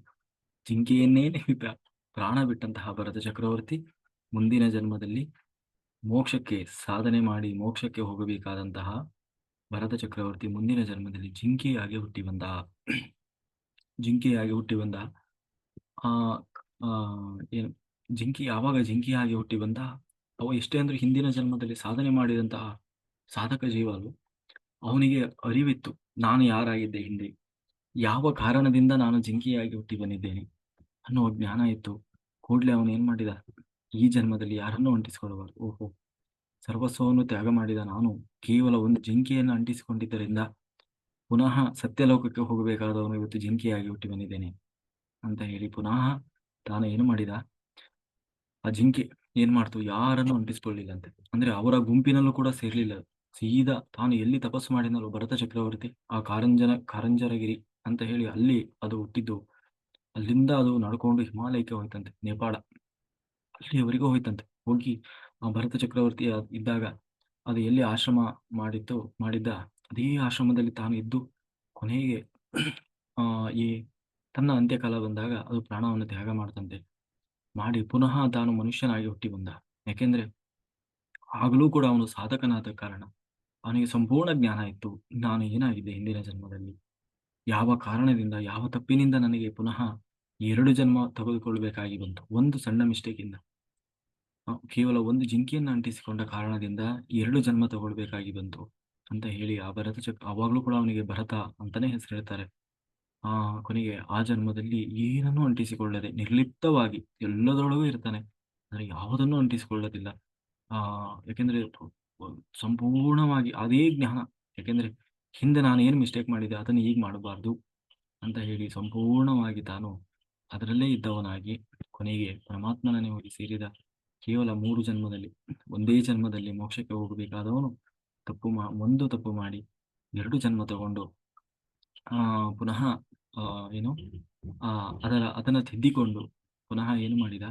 ಜಿಂಕೆಯನ್ನೇ ಪ್ರಾಣ ಬಿಟ್ಟಂತಹ ಭರತ ಚಕ್ರವರ್ತಿ ಮುಂದಿನ ಜನ್ಮದಲ್ಲಿ ಮೋಕ್ಷಕ್ಕೆ ಸಾಧನೆ ಮಾಡಿ ಮೋಕ್ಷಕ್ಕೆ ಹೋಗಬೇಕಾದಂತಹ ಭರತ ಚಕ್ರವರ್ತಿ ಮುಂದಿನ ಜನ್ಮದಲ್ಲಿ ಜಿಂಕೆಯಾಗಿ ಹುಟ್ಟಿ ಬಂದ. ಜಿಂಕೆಯಾಗಿ ಹುಟ್ಟಿ ಬಂದ. ಆ ಆ ಏನು ಜಿಂಕೆ ಯಾವಾಗ ಜಿಂಕೆಯಾಗಿ ಹುಟ್ಟಿ ಬಂದ, ಅವ ಎಷ್ಟೇ ಅಂದ್ರೆ ಹಿಂದಿನ ಜನ್ಮದಲ್ಲಿ ಸಾಧನೆ ಮಾಡಿದಂತಹ ಸಾಧಕ ಜೀವ ಅವನಿಗೆ ಅರಿವಿತ್ತು. ನಾನು ಯಾರಾಗಿದ್ದೆ ಹಿಂದೆ? ಯಾವ ಕಾರಣದಿಂದ ನಾನು ಜಿಂಕೆಯಾಗಿ ಹುಟ್ಟಿ ಬಂದಿದ್ದೇನೆ? ಅನ್ನೋ ಜ್ಞಾನ ಇತ್ತು. ಕೂಡಲೇ ಅವನು ಏನ್ ಮಾಡಿದ? ಈ ಜನ್ಮದಲ್ಲಿ ಯಾರನ್ನೂ ಅಂಟಿಸಿಕೊಳ್ಳಬಾರದು. ಓಹೋ! ಸರ್ವಸ್ವವನ್ನು ತ್ಯಾಗ ಮಾಡಿದ ನಾನು ಕೇವಲ ಒಂದು ಜಿಂಕೆಯನ್ನು ಅಂಟಿಸಿಕೊಂಡಿದ್ದರಿಂದ ಪುನಃ ಸತ್ಯಲೋಕಕ್ಕೆ ಹೋಗಬೇಕಾದವನು ಇವತ್ತು ಜಿಂಕೆಯಾಗಿ ಹುಟ್ಟಿ ಬಂದಿದ್ದೇನೆ. ಅಂತ ಹೇಳಿ ಪುನಃ ತಾನು ಏನು ಮಾಡಿದ? ಆ ಜಿಂಕೆ ಏನ್ ಮಾಡ್ತು? ಯಾರನ್ನು ಅಂಟಿಸ್ಕೊಳ್ಳಿಲ್ಲ ಅಂತೆ ಅಂದ್ರೆ ಅವರ ಗುಂಪಿನಲ್ಲೂ ಕೂಡ ಸೇರ್ಲಿಲ್ಲ. ಸೀದಾ ತಾನು ಎಲ್ಲಿ ತಪಸ್ಸು ಮಾಡಿದ್ನಲ್ಲೋ ಭರತ ಚಕ್ರವರ್ತಿ, ಆ ಕಾರಂಜನ, ಕಾರಂಜರಗಿರಿ ಅಂತ ಹೇಳಿ ಅಲ್ಲಿ ಅದು ಹುಟ್ಟಿದ್ದು. ಅಲ್ಲಿಂದ ಅದು ನಡ್ಕೊಂಡು ಹಿಮಾಲಯಕ್ಕೆ ಹೋಯ್ತಂತೆ. ನೇಪಾಳ. ಅಲ್ಲಿಯವರೆಗೂ ಹೋಯ್ತಂತೆ. ಹೋಗಿ ಆ ಭರತ ಚಕ್ರವರ್ತಿ ಇದ್ದಾಗ ಅದು ಎಲ್ಲಿ ಆಶ್ರಮ ಮಾಡಿದ್ದು ಮಾಡಿದ್ದ, ಅದೇ ಆಶ್ರಮದಲ್ಲಿ ತಾನು ಇದ್ದು ಕೊನೆಗೆ ಆ ಈ ತನ್ನ ಅಂತ್ಯಕಾಲ ಬಂದಾಗ ಅದು ಪ್ರಾಣವನ್ನು ತ್ಯಾಗ ಮಾಡ್ತಂತೆ. ಮಾಡಿ ಪುನಃ ತಾನು ಮನುಷ್ಯನಾಗಿ ಹುಟ್ಟಿ ಬಂದ. ಯಾಕೆಂದ್ರೆ, ಆಗಲೂ ಕೂಡ ಅವನು ಸಾಧಕನಾದ ಕಾರಣ ಅವನಿಗೆ ಸಂಪೂರ್ಣ ಜ್ಞಾನ ಇತ್ತು. ನಾನು ಏನಾಗಿದ್ದೆ ಹಿಂದಿನ ಜನ್ಮದಲ್ಲಿ? ಯಾವ ಕಾರಣದಿಂದ, ಯಾವ ತಪ್ಪಿನಿಂದ ನನಗೆ ಪುನಃ ಎರಡು ಜನ್ಮ ತೆಗೆದುಕೊಳ್ಳಬೇಕಾಗಿ ಬಂತು. ಒಂದು ಸಣ್ಣ ಮಿಸ್ಟೇಕಿಂದ. ಕೇವಲ ಒಂದು ಜಿಂಕೆಯನ್ನು ಅಂಟಿಸಿಕೊಂಡ ಕಾರಣದಿಂದ ಎರಡು ಜನ್ಮ ತಗೊಳ್ಬೇಕಾಗಿ ಬಂತು. ಅಂತ ಹೇಳಿ ಆ ಭರತ ಚಕ್ ಅವಾಗ್ಲೂ ಕೂಡ ಅವನಿಗೆ ಭರತ ಅಂತಾನೆ ಹೆಸರು ಹೇಳ್ತಾರೆ. ಆ ಕೊನೆಗೆ ಆ ಜನ್ಮದಲ್ಲಿ ಏನನ್ನೂ ಅಂಟಿಸಿಕೊಳ್ಳದೆ ನಿರ್ಲಿಪ್ತವಾಗಿ ಎಲ್ಲದರೊಳಗೂ ಇರ್ತಾನೆ. ಅಂದ್ರೆ ಯಾವುದನ್ನೂ ಅಂಟಿಸಿಕೊಳ್ಳೋದಿಲ್ಲ. ಆ ಯಾಕೆಂದ್ರೆ ಸಂಪೂರ್ಣವಾಗಿ ಅದೇ ಜ್ಞಾನ. ಯಾಕೆಂದ್ರೆ ಹಿಂದೆ ನಾನು ಏನು ಮಿಸ್ಟೇಕ್ ಮಾಡಿದೆ ಅದನ್ನು ಈಗ ಮಾಡಬಾರ್ದು ಅಂತ ಹೇಳಿ ಸಂಪೂರ್ಣವಾಗಿ ತಾನು ಅದರಲ್ಲೇ ಇದ್ದವನಾಗಿ ಕೊನೆಗೆ ಪರಮಾತ್ಮನನ್ನೇ ಹೋಗಿ ಸೇರಿದ ಕೇವಲ ಮೂರು ಜನ್ಮದಲ್ಲಿ, ಒಂದೇ ಜನ್ಮದಲ್ಲಿ ಮೋಕ್ಷಕ್ಕೆ ಹೋಗಬೇಕಾದವನು ತಪ್ಪು ಮಾ, ಒಂದು ತಪ್ಪು ಮಾಡಿ ಎರಡು ಜನ್ಮ ತಗೊಂಡು, ಆ, ಪುನಃ ಏನು, ಆ, ಅದರ, ಅದನ್ನ ತಿದ್ದಿಕೊಂಡು ಪುನಃ ಏನು ಮಾಡಿದ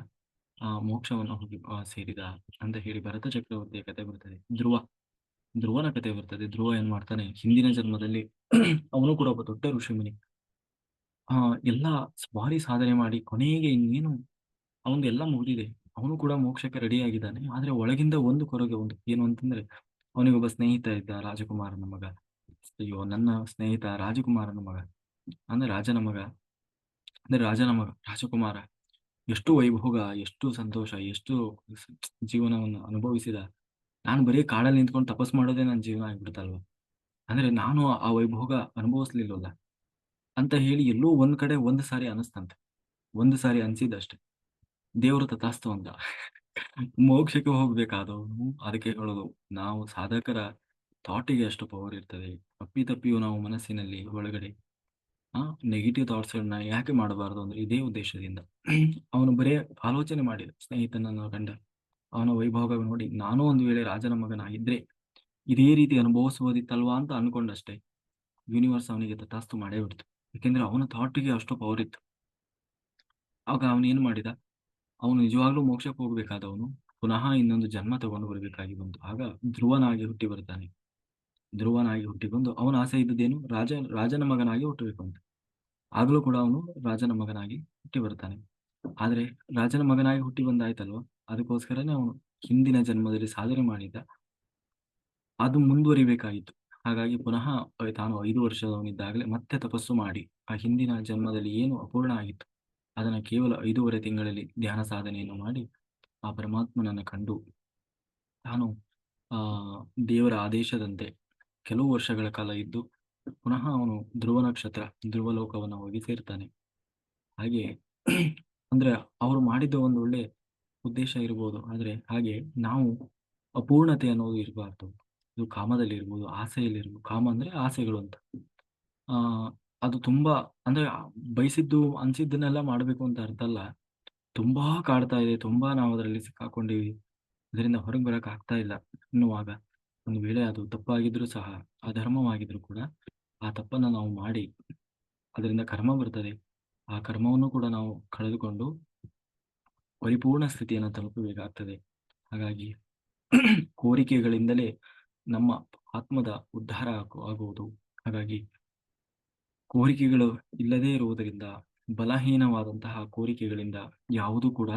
ಆ, ಮೋಕ್ಷವನ್ನು ಹೋಗಿ ಸೇರಿದ ಅಂತ ಹೇಳಿ ಭರತ ಚಕ್ರವರ್ತಿಯ ಕಥೆ ಬರ್ತದೆ. ಧ್ರುವ, ಧ್ರುವನ ಕಥೆ ಬರ್ತದೆ. ಧ್ರುವ ಏನ್ ಮಾಡ್ತಾನೆ? ಹಿಂದಿನ ಜನ್ಮದಲ್ಲಿ ಅವನು ಕೂಡ ಒಬ್ಬ ದೊಡ್ಡ ಋಷಿಮುನಿ. ಆ, ಎಲ್ಲ ಭಾರಿ ಸಾಧನೆ ಮಾಡಿ ಕೊನೆಗೆ ಇನ್ನೇನು ಅವನು ಎಲ್ಲ ಮುಗಿದಿದೆ. ಅವನು ಕೂಡ ಮೋಕ್ಷಕ್ಕೆ ರೆಡಿ ಆಗಿದ್ದಾನೆ ಆದ್ರೆ ಒಳಗಿಂದ ಒಂದು ಕೊರಗೆ ಒಂದು ಏನು ಅಂತಂದ್ರೆ, ಅವನಿಗೊಬ್ಬ ಸ್ನೇಹಿತ ಇದ್ದ ರಾಜಕುಮಾರನ ಮಗ. ಅಯ್ಯೋ, ನನ್ನ ಸ್ನೇಹಿತ ರಾಜಕುಮಾರನ ಮಗ. ಅಂದ್ರೆ ರಾಜನ ಮಗ. ಅಂದ್ರೆ ರಾಜನ ಮಗ, ರಾಜಕುಮಾರ. ಎಷ್ಟು ವೈಭೋಗ, ಎಷ್ಟು ಸಂತೋಷ, ಎಷ್ಟು ಜೀವನವನ್ನು ಅನುಭವಿಸಿದ. ನಾನು ಬರೀ ಕಾಡಲ್ಲಿ ನಿಂತ್ಕೊಂಡು ತಪಸ್ ಮಾಡೋದೇ ನನ್ನ ಜೀವನ ಆಗ್ಬಿಡ್ತಲ್ವ ಅಂದ್ರೆ ನಾನು ಆ ವೈಭೋಗ ಅನುಭವಿಸ್ಲಿಲ್ವಲ್ಲ? ಅಂತ ಹೇಳಿ ಎಲ್ಲೋ ಒಂದ್ ಕಡೆ ಒಂದ್ ಸಾರಿ ಅನಿಸ್ತಂತೆ. ಒಂದು ಸಾರಿ ಅನ್ಸಿದ್ದಷ್ಟೇ ದೇವರು ತಥಾಸ್ತು ಅಂತ ಮೋಕ್ಷಕ್ಕೆ ಹೋಗ್ಬೇಕಾದವನು ಅದಕ್ಕೆ ಹೇಳೋದು. ನಾವು ಸಾಧಕರ ಥಾಟಿಗೆ ಅಷ್ಟು ಪವರ್ ಇರ್ತದೆ. ತಪ್ಪಿ ತಪ್ಪಿಯೂ ನಾವು ಮನಸ್ಸಿನಲ್ಲಿ ಒಳಗಡೆ ನೆಗೆಟಿವ್ ಥಾಟ್ಸ್ ಗಳನ್ನ ಯಾಕೆ ಮಾಡಬಾರದು ಅಂದ್ರೆ ಇದೇ ಉದ್ದೇಶದಿಂದ. ಅವನು ಬರೇ ಆಲೋಚನೆ ಮಾಡಿದ ಸ್ನೇಹಿತನನ್ನು ಕಂಡ. ಅವನ ವೈಭವ ನೋಡಿ, ನಾನು ಒಂದು ವೇಳೆ ರಾಜನ ಮಗನಾಗಿದ್ರೆ ಇದೇ ರೀತಿ ಅನುಭವಿಸಬಹುದಿತ್ತಲ್ವಾ? ಅಂತ ಅನ್ಕೊಂಡಷ್ಟೇ ಯೂನಿವರ್ಸ್ ಅವನಿಗೆ ತಥಾಸ್ತು ಮಾಡೇ ಬಿಡ್ತು. ಯಾಕೆಂದ್ರೆ ಅವನ ಥಾಟ್ಗೆ ಅಷ್ಟು ಪವರ್ ಇತ್ತು. ಆಗ ಅವನು ಏನು ಮಾಡಿದ? ಅವನು ನಿಜವಾಗ್ಲೂ ಮೋಕ್ಷಕ್ಕೆ ಹೋಗ್ಬೇಕಾದವನು, ಪುನಃ ಇನ್ನೊಂದು ಜನ್ಮ ತಗೊಂಡು ಬರಬೇಕಾಗಿ ಬಂತು ಆಗ ಧ್ರುವನಾಗಿ ಹುಟ್ಟಿ ಬರ್ತಾನೆ. ಧ್ರುವನಾಗಿ ಹುಟ್ಟಿ ಬಂದು ಅವನ ಆಸೆ ಇದ್ದದ್ದೇನು? ರಾಜ, ರಾಜನ ಮಗನಾಗಿ ಹುಟ್ಟಬೇಕು ಅಂತ ಆಗಲೂ ಕೂಡ ಅವನು ರಾಜನ ಮಗನಾಗಿ ಹುಟ್ಟಿ ಬರ್ತಾನೆ. ಆದ್ರೆ ರಾಜನ ಮಗನಾಗಿ ಹುಟ್ಟಿ ಬಂದಾಯ್ತಲ್ವ? ಅದಕ್ಕೋಸ್ಕರನೇ ಅವನು ಹಿಂದಿನ ಜನ್ಮದಲ್ಲಿ ಸಾಧನೆ ಮಾಡಿದ್ದ. ಅದು ಮುಂದುವರಿಬೇಕಾಗಿತ್ತು. ಹಾಗಾಗಿ ಪುನಃ ತಾನು ಐದು ವರ್ಷದವನಿದ್ದಾಗಲೇ ಮತ್ತೆ ತಪಸ್ಸು ಮಾಡಿ ಆ ಹಿಂದಿನ ಜನ್ಮದಲ್ಲಿ ಏನು ಅಪೂರ್ಣ ಆಗಿತ್ತು. ಅದನ್ನ ಕೇವಲ ಐದೂವರೆ ತಿಂಗಳಲ್ಲಿ ಧ್ಯಾನ ಸಾಧನೆಯನ್ನು ಮಾಡಿ ಆ ಪರಮಾತ್ಮನನ್ನು ಕಂಡು ತಾನು ದೇವರ ಆದೇಶದಂತೆ ಕೆಲವು ವರ್ಷಗಳ ಕಾಲ ಇದ್ದು ಪುನಃ ಅವನು ಧ್ರುವ ನಕ್ಷತ್ರ, ಧ್ರುವ ಲೋಕವನ್ನು ಹೋಗಿ ಸೇರ್ತಾನೆ. ಹಾಗೆ ಅಂದ್ರೆ ಅವರು ಮಾಡಿದ ಒಂದು ಒಳ್ಳೆ ಉದ್ದೇಶ ಇರ್ಬೋದು. ಆದ್ರೆ ಹಾಗೆ ನಾವು ಅಪೂರ್ಣತೆ ಅನ್ನೋದು ಇರಬಾರ್ದು. ಇದು ಕಾಮದಲ್ಲಿ ಇರ್ಬೋದು, ಆಸೆಯಲ್ಲಿ ಇರ್ಬೋದು. ಕಾಮ ಅಂದ್ರೆ ಆಸೆಗಳು ಅಂತ. ಆ, ಅದು ತುಂಬಾ ಅಂದ್ರೆ ಬಯಸಿದ್ದು ಅನ್ಸಿದ್ದನ್ನೆಲ್ಲ ಮಾಡ್ಬೇಕು ಅಂತ ಅರ್ಥ ಅಲ್ಲ. ತುಂಬಾ ಕಾಡ್ತಾ ಇದೆ, ತುಂಬಾ ನಾವು ಅದರಲ್ಲಿ ಸಿಕ್ಕಾಕೊಂಡಿವಿ. ಅದರಿಂದ ಹೊರಗೆ ಬರಕ್ ಆಗ್ತಾ ಇಲ್ಲ ಅನ್ನುವಾಗ. ಒಂದು ವೇಳೆ ಅದು ತಪ್ಪಾಗಿದ್ರೂ ಸಹ ಅಧರ್ಮವಾಗಿದ್ರು ಕೂಡ ಆ ತಪ್ಪನ್ನ ನಾವು ಮಾಡಿ, ಅದರಿಂದ ಕರ್ಮ ಬರ್ತದೆ. ಆ ಕರ್ಮವನ್ನು ಕೂಡ ನಾವು ಕಳೆದುಕೊಂಡು ಪರಿಪೂರ್ಣ ಸ್ಥಿತಿಯನ್ನು ತಲುಪಬೇಕಾಗ್ತದೆ. ಹಾಗಾಗಿ ಕೋರಿಕೆಗಳಿಂದಲೇ ನಮ್ಮ ಆತ್ಮದ ಉದ್ಧಾರ ಆಗು- ಆಗುವುದು. ಹಾಗಾಗಿ ಕೋರಿಕೆಗಳು ಇಲ್ಲದೇ ಇರುವುದರಿಂದ, ಬಲಹೀನವಾದಂತಹ ಕೋರಿಕೆಗಳಿಂದ ಯಾವುದೂ ಕೂಡ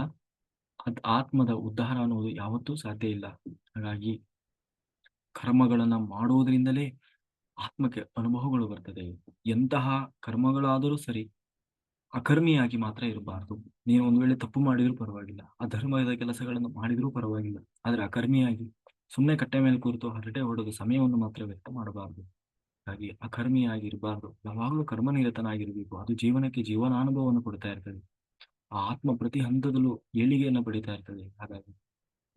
ಅದ್, ಆತ್ಮದ ಉದ್ಧಾರ ಅನ್ನುವುದು ಯಾವತ್ತೂ ಸಾಧ್ಯ ಇಲ್ಲ. ಹಾಗಾಗಿ ಕರ್ಮಗಳನ್ನ ಮಾಡುವುದರಿಂದಲೇ ಆತ್ಮಕ್ಕೆ ಅನುಭವಗಳು ಬರ್ತದೆ. ಎಂತಹ ಕರ್ಮಗಳಾದರೂ ಸರಿ ಅಕರ್ಮಿಯಾಗಿ ಮಾತ್ರ ಇರಬಾರದು. ನೀನು ಒಂದ್ ವೇಳೆ ತಪ್ಪು ಮಾಡಿದ್ರೂ ಪರವಾಗಿಲ್ಲ. ಅಧರ್ಮದ ಕೆಲಸಗಳನ್ನು ಮಾಡಿದ್ರೂ ಪರವಾಗಿಲ್ಲ. ಆದ್ರೆ ಅಕರ್ಮಿಯಾಗಿ ಸುಮ್ಮನೆ ಕಟ್ಟೆ ಮೇಲೆ ಕೂರ್ತು ಹರಟೆ ಹೊಡೆದು ಸಮಯವನ್ನು ಮಾತ್ರ ವ್ಯರ್ಥ ಮಾಡಬಾರದು. ಹಾಗಾಗಿ ಅಕರ್ಮಿಯಾಗಿ ಇರಬಾರ್ದು. ಯಾವಾಗಲೂ ಕರ್ಮನಿರತನಾಗಿರ್ಬೇಕು. ಅದು ಜೀವನಕ್ಕೆ ಜೀವನಾನುಭವವನ್ನು ಕೊಡ್ತಾ ಇರ್ತದೆ. ಆ ಆತ್ಮ ಪ್ರತಿ ಹಂತದಲ್ಲೂ ಏಳಿಗೆಯನ್ನು ಪಡಿತಾ ಇರ್ತದೆ. ಹಾಗಾಗಿ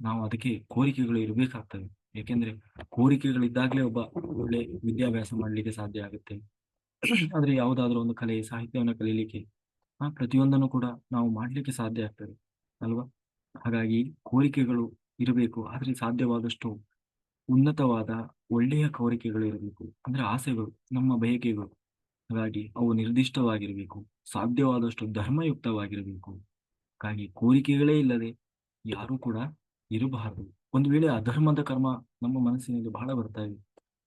ನಾವು ಅದಕ್ಕೆ ಕೋರಿಕೆಗಳು ಇರಬೇಕಾಗ್ತದೆ ಯಾಕೆಂದ್ರೆ ಕೋರಿಕೆಗಳಿದ್ದಾಗಲೇ ಒಬ್ಬ ಒಳ್ಳೆ ವಿದ್ಯಾಭ್ಯಾಸ ಮಾಡಲಿಕ್ಕೆ ಸಾಧ್ಯ ಆಗುತ್ತೆ. ಆದ್ರೆ ಯಾವುದಾದ್ರೂ ಒಂದು ಕಲೆ, ಸಾಹಿತ್ಯವನ್ನು ಕಲೀಲಿಕ್ಕೆ ಆ ಪ್ರತಿಯೊಂದನ್ನು ಕೂಡ ನಾವು ಮಾಡ್ಲಿಕ್ಕೆ ಸಾಧ್ಯ ಆಗ್ತದೆ, ಅಲ್ವಾ? ಹಾಗಾಗಿ ಕೋರಿಕೆಗಳು ಇರಬೇಕು, ಆದ್ರೆ ಸಾಧ್ಯವಾದಷ್ಟು ಉನ್ನತವಾದ ಒಳ್ಳೆಯ ಕೋರಿಕೆಗಳು ಇರಬೇಕು, ಅಂದ್ರೆ ಆಸೆಗಳು, ನಮ್ಮ ಬಯಕೆಗಳು. ಹಾಗಾಗಿ ಅವು ನಿರ್ದಿಷ್ಟವಾಗಿರಬೇಕು, ಸಾಧ್ಯವಾದಷ್ಟು ಧರ್ಮಯುಕ್ತವಾಗಿರಬೇಕು. ಹಾಗಾಗಿ ಕೋರಿಕೆಗಳೇ ಇಲ್ಲದೆ ಯಾರೂ ಕೂಡ ಇರಬಾರದು. ಒಂದು ವೇಳೆ ಅಧರ್ಮದ ಕರ್ಮ ನಮ್ಮ ಮನಸ್ಸಿನಲ್ಲಿ ಬಹಳ ಬರ್ತಾ ಇದೆ.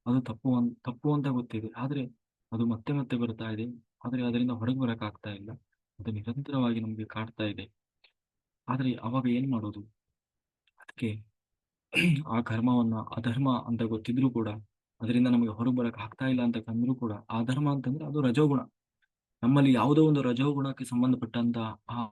ಅದು ತಪ್ಪು ತಪ್ಪು ಅಂತ ಗೊತ್ತಿದೆ. ಆದ್ರೆ ಅದು ಮತ್ತೆ ಮತ್ತೆ ಬರ್ತಾ ಇದೆ. ಆದ್ರೆ ಅದರಿಂದ ಹೊರಗೆ ಬರಕ್ ಆಗ್ತಾ ಇಲ್ಲ. ಅದು ನಿರಂತರವಾಗಿ ನಮ್ಗೆ ಕಾಡ್ತಾ ಇದೆ. ಆದ್ರೆ ಅವಾಗ ಏನ್ ಮಾಡೋದು? ಅದಕ್ಕೆ ಆ ಕರ್ಮವನ್ನ ಅಧರ್ಮ ಅಂತ ಗೊತ್ತಿದ್ರು ಕೂಡ, ಅದರಿಂದ ನಮಗೆ ಹೊರಗೆ ಬರಕ್ ಆಗ್ತಾ ಇಲ್ಲ ಅಂತ ಕಂದ್ರು ಕೂಡ, ಆ ಧರ್ಮ ಅಂತಂದ್ರೆ ಅದು ರಜೋಗುಣ. ನಮ್ಮಲ್ಲಿ ಯಾವುದೋ ಒಂದು ರಜೋಗುಣಕ್ಕೆ ಸಂಬಂಧಪಟ್ಟಂತ ಆ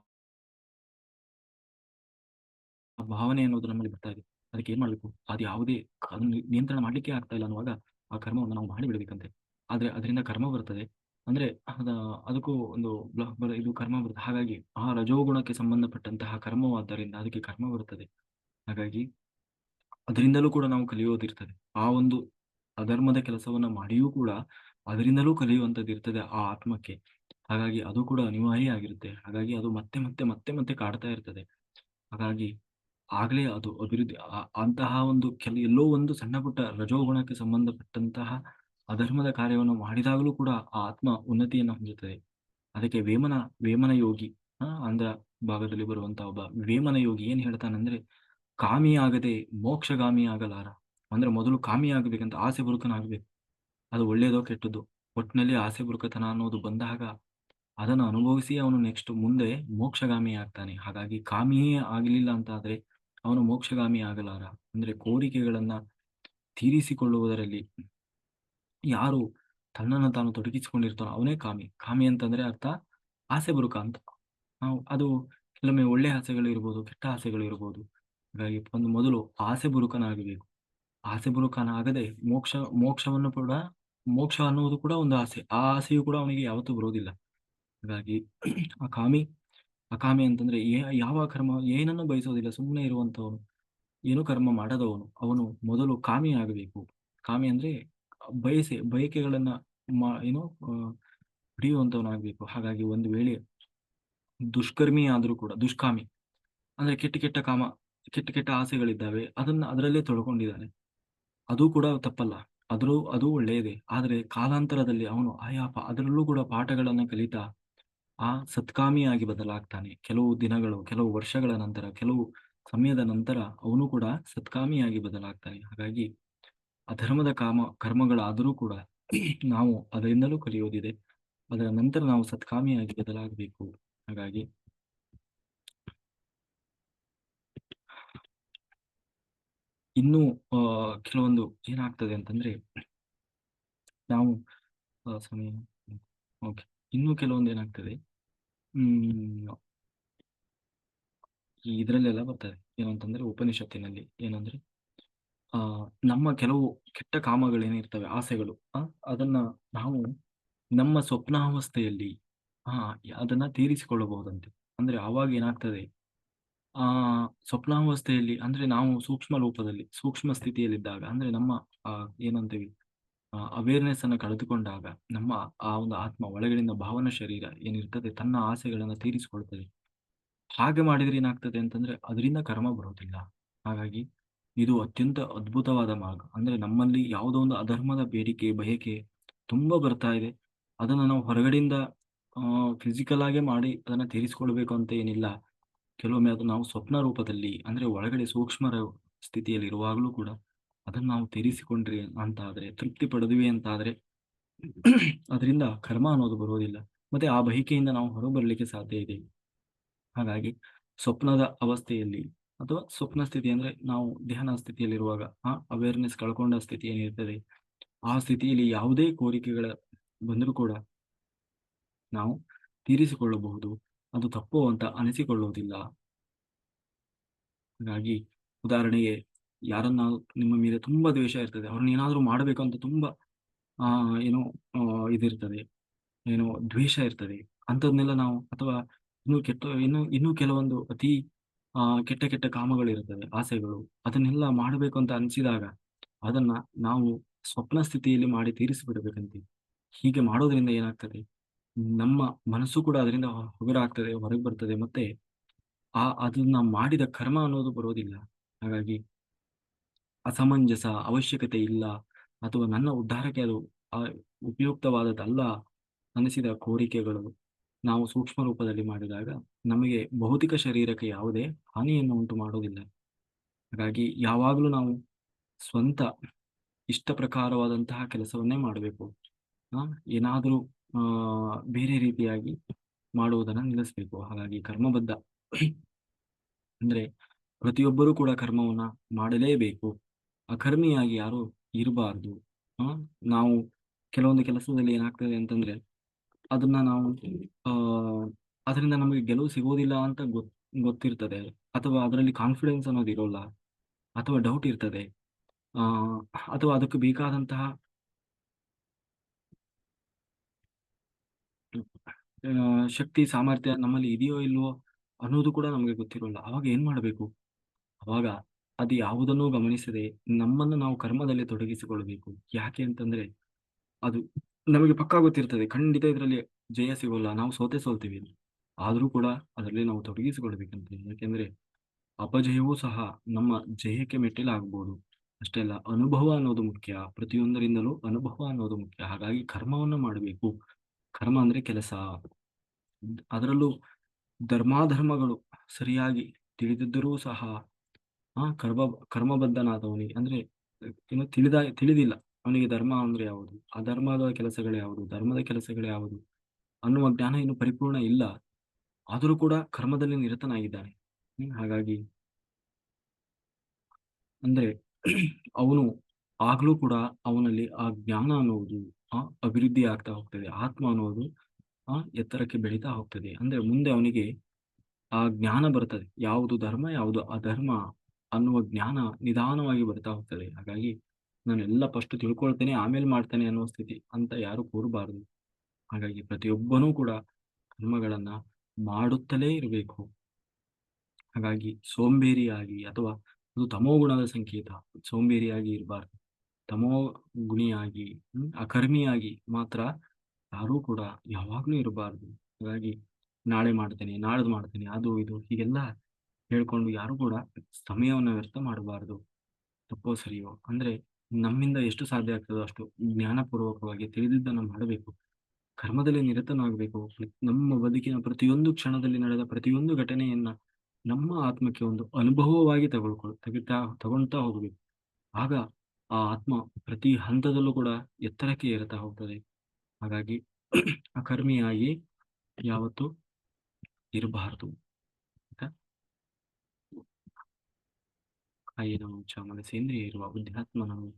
ಭಾವನೆ ಅನ್ನೋದು ನಮ್ಮಲ್ಲಿ ಬರ್ತಾ ಇದೆ. ಅದಕ್ಕೆ ಏನ್ ಮಾಡ್ಬೇಕು? ಅದು ಯಾವುದೇ ಅದನ್ನ ನಿಯಂತ್ರಣ ಮಾಡ್ಲಿಕ್ಕೆ ಆಗ್ತಾ ಇಲ್ಲ ಅನ್ನುವಾಗ ಆ ಕರ್ಮವನ್ನು ನಾವು ಮಾಡಿ ಬಿಡಬೇಕಂತೆ ಆದ್ರೆ ಅದರಿಂದ ಕರ್ಮ ಬರ್ತದೆ. ಅಂದ್ರೆ ಅದ ಅದಕ್ಕೂ ಒಂದು ಇದು ಕರ್ಮ ಬರ್ತದೆ. ಹಾಗಾಗಿ ಆ ರಜೋಗುಣಕ್ಕೆ ಸಂಬಂಧಪಟ್ಟಂತಹ ಕರ್ಮವಾದ್ದರಿಂದ ಅದಕ್ಕೆ ಕರ್ಮ ಬರ್ತದೆ. ಹಾಗಾಗಿ ಅದರಿಂದಲೂ ಕೂಡ ನಾವು ಕಲಿಯೋದಿರ್ತದೆ. ಆ ಒಂದು ಅಧರ್ಮದ ಕೆಲಸವನ್ನ ಮಾಡಿಯೂ ಕೂಡ ಅದರಿಂದಲೂ ಕಲಿಯುವಂಥದ್ದು ಇರ್ತದೆ ಆ ಆತ್ಮಕ್ಕೆ. ಹಾಗಾಗಿ ಅದು ಕೂಡ ಅನಿವಾರ್ಯ ಆಗಿರುತ್ತೆ. ಹಾಗಾಗಿ ಅದು ಮತ್ತೆ, ಮತ್ತೆ, ಮತ್ತೆ, ಮತ್ತೆ ಕಾಡ್ತಾ ಇರ್ತದೆ. ಹಾಗಾಗಿ ಆಗ್ಲೇ ಅದು ಅಭಿವೃದ್ಧಿ ಅಂತಹ ಒಂದು ಕೆಲ ಎಲ್ಲೋ ಒಂದು ಸಣ್ಣ ಪುಟ್ಟ ರಜೋಗುಣಕ್ಕೆ ಸಂಬಂಧಪಟ್ಟಂತಹ ಅಧರ್ಮದ ಕಾರ್ಯವನ್ನು ಮಾಡಿದಾಗಲೂ ಕೂಡ ಆ ಆತ್ಮ ಉನ್ನತಿಯನ್ನು ಹೊಂದುತ್ತದೆ. ಅದಕ್ಕೆ ವೇಮನ ವೇಮನ ಯೋಗಿ ಆಂಧ್ರ ಭಾಗದಲ್ಲಿ ಬರುವಂತಹ ಒಬ್ಬ ವೇಮನ ಯೋಗಿ ಏನ್ ಹೇಳ್ತಾನಂದ್ರೆ, "ಕಾಮಿಯಾಗದೆ ಮೋಕ್ಷಗಾಮಿಯಾಗಲಾರ." ಅಂದ್ರೆ ಮೊದಲು ಕಾಮಿಯಾಗಬೇಕಂತ ಆಸೆ ಬುರುಕನಾಗಬೇಕು. ಅದು ಒಳ್ಳೆಯದೋ ಕೆಟ್ಟದ್ದು ಒಟ್ಟಿನಲ್ಲಿ ಆಸೆ ಬುರುಕತನ ಅನ್ನೋದು ಬಂದಾಗ ಅದನ್ನು ಅನುಭವಿಸಿ ಅವನು ನೆಕ್ಸ್ಟ್ ಮುಂದೆ ಮೋಕ್ಷಗಾಮಿ ಆಗ್ತಾನೆ. ಹಾಗಾಗಿ ಕಾಮಿಯೇ ಆಗಲಿಲ್ಲ ಅಂತಾದ್ರೆ ಅವನು ಮೋಕ್ಷಗಾಮಿ ಆಗಲಾರ. ಅಂದ್ರೆ ಕೋರಿಕೆಗಳನ್ನ ತೀರಿಸಿಕೊಳ್ಳುವುದರಲ್ಲಿ ಯಾರು ತನ್ನನ್ನು ತಾನು ತೊಡಗಿಸಿಕೊಂಡಿರ್ತಾನೋ ಅವನೇ ಕಾಮಿ. ಕಾಮಿ ಅಂತಂದ್ರೆ ಅರ್ಥ ಆಸೆ ಬುರುಕ ಅಂತ. ನಾವು ಅದು ಕೆಲವೊಮ್ಮೆ ಒಳ್ಳೆ ಆಸೆಗಳು ಇರ್ಬೋದು, ಕೆಟ್ಟ ಆಸೆಗಳು ಇರ್ಬೋದು. ಹಾಗಾಗಿ ಒಂದು ಮೊದಲು ಆಸೆ ಬುರುಕನಾಗಬೇಕು. ಆಸೆ ಬುರುಕನಾಗದೆ ಮೋಕ್ಷ ಮೋಕ್ಷವನ್ನು ಕೂಡ ಮೋಕ್ಷ ಅನ್ನುವುದು ಕೂಡ ಒಂದು ಆಸೆ. ಆ ಆಸೆಯು ಕೂಡ ಅವನಿಗೆ ಯಾವತ್ತೂ ಬರೋದಿಲ್ಲ ಹಾಗಾಗಿ ಅಕಾಮಿ ಅಕಾಮಿ ಅಂತಂದ್ರೆ ಯಾವ ಕರ್ಮ ಏನನ್ನು ಬಯಸೋದಿಲ್ಲ ಸುಮ್ಮನೆ ಇರುವಂತವನು. ಏನು ಕರ್ಮ ಮಾಡದವನು. ಅವನು ಮೊದಲು ಕಾಮಿ ಆಗಬೇಕು. ಕಾಮಿ ಅಂದ್ರೆ ಬಯಸೆ ಬಯಕೆಗಳನ್ನ ಮಾ ಏನು ಹಿಡಿಯುವಂತವನಾಗಬೇಕು. ಹಾಗಾಗಿ ಒಂದು ವೇಳೆ ದುಷ್ಕರ್ಮಿ ಆದರೂ ಕೂಡ ದುಷ್ಕಾಮಿ ಅಂದ್ರೆ ಕೆಟ್ಟ ಕೆಟ್ಟ ಕಾಮ, ಕೆಟ್ಟ ಕೆಟ್ಟ ಆಸೆಗಳಿದ್ದಾವೆ. ಅದನ್ನ ಅದರಲ್ಲೇ ತೊಡ್ಕೊಂಡಿದ್ದಾನೆ. ಅದು ಕೂಡ ತಪ್ಪಲ್ಲ. ಅದರೂ ಅದು ಒಳ್ಳೆಯದೇ. ಆದರೆ ಕಾಲಾಂತರದಲ್ಲಿ ಅವನು ಆಯಾಪ ಅದರಲ್ಲೂ ಕೂಡ ಪಾಠಗಳನ್ನು ಕಲಿತಾ ಆ ಸತ್ಕಾಮಿಯಾಗಿ ಬದಲಾಗ್ತಾನೆ. ಕೆಲವು ದಿನಗಳು, ಕೆಲವು ವರ್ಷಗಳ ನಂತರ, ಕೆಲವು ಸಮಯದ ನಂತರ ಅವನು ಕೂಡ ಸತ್ಕಾಮಿಯಾಗಿ ಬದಲಾಗ್ತಾನೆ. ಹಾಗಾಗಿ ಅಧರ್ಮದ ಕಾಮ ಕರ್ಮಗಳಾದರೂ ಕೂಡ ನಾವು ಅದರಿಂದಲೂ ಕಲಿಯೋದಿದೆ. ಅದರ ನಂತರ ನಾವು ಸತ್ಕಾಮಿಯಾಗಿ ಬದಲಾಗಬೇಕು. ಹಾಗಾಗಿ ಇನ್ನೂ ಕೆಲವೊಂದು ಏನಾಗ್ತದೆ ಅಂತಂದ್ರೆ ನಾವು ಸಮಯ ಓಕೆ. ಇನ್ನೂ ಕೆಲವೊಂದು ಏನಾಗ್ತದೆ ಹ್ಮ್ ಈ ಇದ್ರಲ್ಲೆಲ್ಲ ಬರ್ತದೆ. ಏನಂತಂದ್ರೆ ಉಪನಿಷತ್ತಿನಲ್ಲಿ ಏನಂದ್ರೆ ಆ ನಮ್ಮ ಕೆಲವು ಕೆಟ್ಟ ಕಾಮಗಳೇನಿರ್ತವೆ ಆಸೆಗಳು ಅದನ್ನ ನಾವು ನಮ್ಮ ಸ್ವಪ್ನಾವಸ್ಥೆಯಲ್ಲಿ ಆ ಅದನ್ನ ತೀರಿಸಿಕೊಳ್ಳಬಹುದಂತೆ. ಅಂದ್ರೆ ಆವಾಗ ಏನಾಗ್ತದೆ ಆ ಸ್ವಪ್ನಾವಸ್ಥೆಯಲ್ಲಿ ಅಂದ್ರೆ ನಾವು ಸೂಕ್ಷ್ಮ ರೂಪದಲ್ಲಿ, ಸೂಕ್ಷ್ಮ ಸ್ಥಿತಿಯಲ್ಲಿದ್ದಾಗ ಅಂದ್ರೆ ನಮ್ಮ ಆ ಏನಂತೀವಿ ಅವೇರ್‌ನೆಸ್ ಅನ್ನು ಕಳೆದುಕೊಂಡಾಗ ನಮ್ಮ ಆ ಒಂದು ಆತ್ಮ ಒಳಗಡೆಯಿಂದ ಭಾವನಾ ಶರೀರ ಏನಿರ್ತದೆ ತನ್ನ ಆಸೆಗಳನ್ನ ತೀರಿಸಿಕೊಳ್ತದೆ. ಹಾಗೆ ಮಾಡಿದ್ರೆ ಏನಾಗ್ತದೆ ಅಂತಂದ್ರೆ ಅದರಿಂದ ಕರ್ಮ ಬರೋದಿಲ್ಲ. ಹಾಗಾಗಿ ಇದು ಅತ್ಯಂತ ಅದ್ಭುತವಾದ ಮಾರ್ಗ. ಅಂದ್ರೆ ನಮ್ಮಲ್ಲಿ ಯಾವುದೋ ಒಂದು ಅಧರ್ಮದ ಬೇಡಿಕೆ, ಬಯಕೆ ತುಂಬಾ ಬರ್ತಾ ಇದೆ. ಅದನ್ನ ನಾವು ಹೊರಗಡೆಯಿಂದ ಫಿಸಿಕಲ್ ಆಗೇ ಮಾಡಿ ಅದನ್ನ ತೀರಿಸಿಕೊಳ್ಬೇಕು ಅಂತ ಏನಿಲ್ಲ. ಕೆಲವೊಮ್ಮೆ ಅದು ನಾವು ಸ್ವಪ್ನ ರೂಪದಲ್ಲಿ ಅಂದ್ರೆ ಒಳಗಡೆ ಸೂಕ್ಷ್ಮ ಸ್ಥಿತಿಯಲ್ಲಿ ಇರುವಾಗಲೂ ಕೂಡ ಅದನ್ನ ನಾವು ತೀರಿಸಿಕೊಂಡ್ರಿ ಅಂತಾದ್ರೆ, ತೃಪ್ತಿ ಪಡೆದ್ವಿ ಅಂತಾದ್ರೆ ಅದರಿಂದ ಕರ್ಮ ಅನ್ನೋದು ಬರುವುದಿಲ್ಲ. ಮತ್ತೆ ಆ ಬಹಿಕೆಯಿಂದ ನಾವು ಹೊರಬರ್ಲಿಕ್ಕೆ ಸಾಧ್ಯ ಇದೆ. ಹಾಗಾಗಿ ಸ್ವಪ್ನದ ಅವಸ್ಥೆಯಲ್ಲಿ ಅಥವಾ ಸ್ವಪ್ನ ಸ್ಥಿತಿ ಅಂದ್ರೆ ನಾವು ಧ್ಯಾನ ಸ್ಥಿತಿಯಲ್ಲಿರುವಾಗ ಆ ಅವೇರ್‌ನೆಸ್ ಕಳ್ಕೊಂಡ ಸ್ಥಿತಿ ಏನಿರ್ತದೆ, ಆ ಸ್ಥಿತಿಯಲ್ಲಿ ಯಾವುದೇ ಕೋರಿಕೆಗಳ ಬಂದರೂ ಕೂಡ ನಾವು ತೀರಿಸಿಕೊಳ್ಳಬಹುದು. ಅದು ತಪ್ಪು ಅಂತ ಅನಿಸಿಕೊಳ್ಳುವುದಿಲ್ಲ. ಹಾಗಾಗಿ ಉದಾಹರಣೆಗೆ ಯಾರನ್ನ ನಿಮ್ಮ ಮೇಲೆ ತುಂಬಾ ದ್ವೇಷ ಇರ್ತದೆ. ಅವ್ರನ್ನ ಏನಾದ್ರು ಮಾಡಬೇಕು ಅಂತ ತುಂಬಾ ಆ ಏನೋ ಇದಿರ್ತದೆ. ಏನೋ ದ್ವೇಷ ಇರ್ತದೆ. ಅಂಥದ್ನೆಲ್ಲ ನಾವು ಅಥವಾ ಇನ್ನು ಕೆಟ್ಟ ಇನ್ನು ಇನ್ನೂ ಕೆಲವೊಂದು ಅತಿ ಆ ಕೆಟ್ಟ ಕೆಟ್ಟ ಕಾಮಗಳಿರ್ತದೆ ಆಸೆಗಳು. ಅದನ್ನೆಲ್ಲ ಮಾಡಬೇಕು ಅಂತ ಅನಿಸಿದಾಗ ಅದನ್ನ ನಾವು ಸ್ವಪ್ನ ಸ್ಥಿತಿಯಲ್ಲಿ ಮಾಡಿ ತೀರಿಸಿಬಿಡಬೇಕಂತೆ. ಹೀಗೆ ಮಾಡೋದ್ರಿಂದ ಏನಾಗ್ತದೆ, ನಮ್ಮ ಮನಸ್ಸು ಕೂಡ ಅದರಿಂದ ಹೊಗರಾಗ್ತದೆ ಹೊರಗೆ ಬರ್ತದೆ. ಮತ್ತೆ ಆ ಅದನ್ನ ಮಾಡಿದ ಕರ್ಮ ಅನ್ನೋದು ಬರೋದಿಲ್ಲ. ಹಾಗಾಗಿ ಅಸಮಂಜಸ, ಅವಶ್ಯಕತೆ ಇಲ್ಲ ಅಥವಾ ನನ್ನ ಉದ್ಧಾರಕ್ಕೆ ಅದು ಉಪಯುಕ್ತವಾದದ್ದಲ್ಲ ಅನಿಸಿದ ಕೋರಿಕೆಗಳು ನಾವು ಸೂಕ್ಷ್ಮ ರೂಪದಲ್ಲಿ ಮಾಡಿದಾಗ ನಮಗೆ ಭೌತಿಕ ಶರೀರಕ್ಕೆ ಯಾವುದೇ ಹಾನಿಯನ್ನು ಉಂಟು ಮಾಡೋದಿಲ್ಲ. ಹಾಗಾಗಿ ಯಾವಾಗಲೂ ನಾವು ಸ್ವಂತ ಇಷ್ಟ ಪ್ರಕಾರವಾದಂತಹ ಕೆಲಸವನ್ನೇ ಮಾಡಬೇಕು. ಏನಾದರೂ ಬೇರೆ ರೀತಿಯಾಗಿ ಮಾಡುವುದನ್ನು ನಿಲ್ಲಿಸಬೇಕು. ಹಾಗಾಗಿ ಕರ್ಮಬದ್ಧ ಅಂದ್ರೆ ಪ್ರತಿಯೊಬ್ಬರೂ ಕೂಡ ಕರ್ಮವನ್ನ ಮಾಡಲೇಬೇಕು. ಅಕರ್ಮಿಯಾಗಿ ಯಾರು ಇರಬಾರ್ದು. ನಾವು ಕೆಲವೊಂದು ಕೆಲಸದಲ್ಲಿ ಏನಾಗ್ತದೆ ಅಂತಂದ್ರೆ ಅದನ್ನ ನಾವು ಆ ಅದರಿಂದ ನಮಗೆ ಗೆಲುವು ಸಿಗೋದಿಲ್ಲ ಅಂತ ಗೊತ್ ಗೊತ್ತಿರ್ತದೆ. ಅಥವಾ ಅದರಲ್ಲಿ ಕಾನ್ಫಿಡೆನ್ಸ್ ಅನ್ನೋದು ಇರೋಲ್ಲ. ಅಥವಾ ಡೌಟ್ ಇರ್ತದೆ. ಆ ಅಥವಾ ಅದಕ್ಕೆ ಬೇಕಾದಂತಹ ಶಕ್ತಿ, ಸಾಮರ್ಥ್ಯ ನಮ್ಮಲ್ಲಿ ಇದೆಯೋ ಇಲ್ವೋ ಅನ್ನೋದು ಕೂಡ ನಮಗೆ ಗೊತ್ತಿರೋಲ್ಲ. ಅವಾಗ ಏನ್ ಮಾಡಬೇಕು? ಅವಾಗ ಅದು ಯಾವುದನ್ನು ಗಮನಿಸದೆ ನಮ್ಮನ್ನು ನಾವು ಕರ್ಮದಲ್ಲಿ ತೊಡಗಿಸಿಕೊಳ್ಳಬೇಕು. ಯಾಕೆ ಅಂತಂದ್ರೆ ಅದು ನಮಗೆ ಪಕ್ಕಾ ಗೊತ್ತಿರ್ತದೆ. ಖಂಡಿತ ಇದರಲ್ಲಿ ಜಯ ಸಿಗೋಲ್ಲ. ನಾವು ಸೋತೆ ಸೋಲ್ತೀವಿ. ಆದರೂ ಕೂಡ ಅದರಲ್ಲಿ ನಾವು ತೊಡಗಿಸಿಕೊಳ್ಬೇಕಂತ. ಯಾಕೆಂದ್ರೆ ಅಪಜಯವೂ ಸಹ ನಮ್ಮ ಜಯಕ್ಕೆ ಮೆಟ್ಟಿಲಾಗಬಹುದು ಅಷ್ಟೇ ಅಲ್ಲ, ಅನುಭವ ಅನ್ನೋದು ಮುಖ್ಯ. ಪ್ರತಿಯೊಂದರಿಂದಲೂ ಅನುಭವ ಅನ್ನೋದು ಮುಖ್ಯ. ಹಾಗಾಗಿ ಕರ್ಮವನ್ನು ಮಾಡಬೇಕು. ಕರ್ಮ ಅಂದ್ರೆ ಕೆಲಸ. ಅದರಲ್ಲೂ ಧರ್ಮಾಧರ್ಮಗಳು ಸರಿಯಾಗಿ ತಿಳಿದಿದ್ದರೂ ಸಹ ಆ ಕರ್ಮ ಕರ್ಮಬದ್ಧನಾದವನಿಗೆ ಅಂದ್ರೆ, ಇನ್ನು ತಿಳಿದ, ತಿಳಿದಿಲ್ಲ. ಅವನಿಗೆ ಧರ್ಮ ಅಂದ್ರೆ ಯಾವುದು? ಅಧರ್ಮದ ಕೆಲಸಗಳು ಯಾವುದು? ಧರ್ಮದ ಕೆಲಸಗಳು ಯಾವುದು? ಅನ್ನುವ ಜ್ಞಾನ ಇನ್ನು ಪರಿಪೂರ್ಣ ಇಲ್ಲ. ಆದರೂ ಕೂಡ ಕರ್ಮದಲ್ಲಿ ನಿರತನಾಗಿದ್ದಾನೆ. ಹಾಗಾಗಿ ಅಂದ್ರೆ, ಅವನು ಆಗ್ಲೂ ಕೂಡ ಅವನಲ್ಲಿ ಆ ಜ್ಞಾನ ಅನ್ನುವುದು ಆ ಅಭಿವೃದ್ಧಿ ಆಗ್ತಾ ಹೋಗ್ತದೆ. ಆತ್ಮ ಅನ್ನೋದು, ಆ ಎತ್ತರಕ್ಕೆ ಬೆಳೀತಾ ಹೋಗ್ತದೆ. ಅಂದ್ರೆ ಮುಂದೆ ಅವನಿಗೆ ಆ ಜ್ಞಾನ ಬರ್ತದೆ. ಯಾವುದು ಧರ್ಮ, ಯಾವುದು ಅಧರ್ಮ. ಅನ್ನುವ ಜ್ಞಾನ ನಿಧಾನವಾಗಿ ಬರ್ತಾ ಹೋಗ್ತದೆ. ಹಾಗಾಗಿ ನಾನು ಎಲ್ಲ ಫಸ್ಟ್ ತಿಳ್ಕೊಳ್ತೇನೆ, ಆಮೇಲೆ ಮಾಡ್ತೇನೆ ಅನ್ನೋ ಸ್ಥಿತಿ ಅಂತ ಯಾರು ಕೂರಬಾರದು. ಹಾಗಾಗಿ ಪ್ರತಿಯೊಬ್ಬನೂ ಕೂಡ ಕರ್ಮಗಳನ್ನ ಮಾಡುತ್ತಲೇ ಇರಬೇಕು. ಹಾಗಾಗಿ ಸೋಂಬೇರಿಯಾಗಿ ಅಥವಾ ಅದು ತಮೋ ಗುಣದ ಸಂಕೇತ, ಸೋಂಬೇರಿಯಾಗಿ ಇರಬಾರ್ದು. ತಮೋ ಗುಣಿಯಾಗಿ ಅಕರ್ಮಿಯಾಗಿ ಮಾತ್ರ ಯಾರೂ ಕೂಡ ಯಾವಾಗ್ಲೂ ಇರಬಾರ್ದು. ಹಾಗಾಗಿ ನಾಳೆ ಮಾಡ್ತೇನೆ, ನಾಳ್ದು ಮಾಡ್ತೇನೆ, ಅದು ಇದು ಹೀಗೆಲ್ಲ ಹೇಳ್ಕೊಂಡು ಯಾರು ಕೂಡ ಸಮಯವನ್ನು ವ್ಯರ್ಥ ಮಾಡಬಾರದು. ತಪ್ಪೋ ಸರಿಯೋ? ಅಂದ್ರೆ ನಮ್ಮಿಂದ ಎಷ್ಟು ಸಾಧ್ಯ ಆಗ್ತದೋ ಅಷ್ಟು ಜ್ಞಾನಪೂರ್ವಕವಾಗಿ ತಿಳಿದಿದ್ದನ್ನು ಮಾಡಬೇಕು. ಕರ್ಮದಲ್ಲಿ ನಿರತನಾಗಬೇಕು. ನಮ್ಮ ಬದುಕಿನ ಪ್ರತಿಯೊಂದು ಕ್ಷಣದಲ್ಲಿ ನಡೆದ ಪ್ರತಿಯೊಂದು ಘಟನೆಯನ್ನ ನಮ್ಮ ಆತ್ಮಕ್ಕೆ ಒಂದು ಅನುಭವವಾಗಿ ತಗೊಳ್ಕೊಳ್, ತೆಗಿತಾ, ತಗೊಳ್ತಾ ಹೋಗಬೇಕು. ಆಗ ಆ ಆತ್ಮ ಪ್ರತಿ ಹಂತದಲ್ಲೂ ಕೂಡ ಎತ್ತರಕ್ಕೆ ಏರ್ತಾ ಹೋಗ್ತದೆ. ಹಾಗಾಗಿ ಅಕರ್ಮಿಯಾಗಿ ಯಾವತ್ತು ಇರಬಾರದು ಆಯ್ತಾ ಇರುವ ಬುದ್ಧಾತ್ಮನವು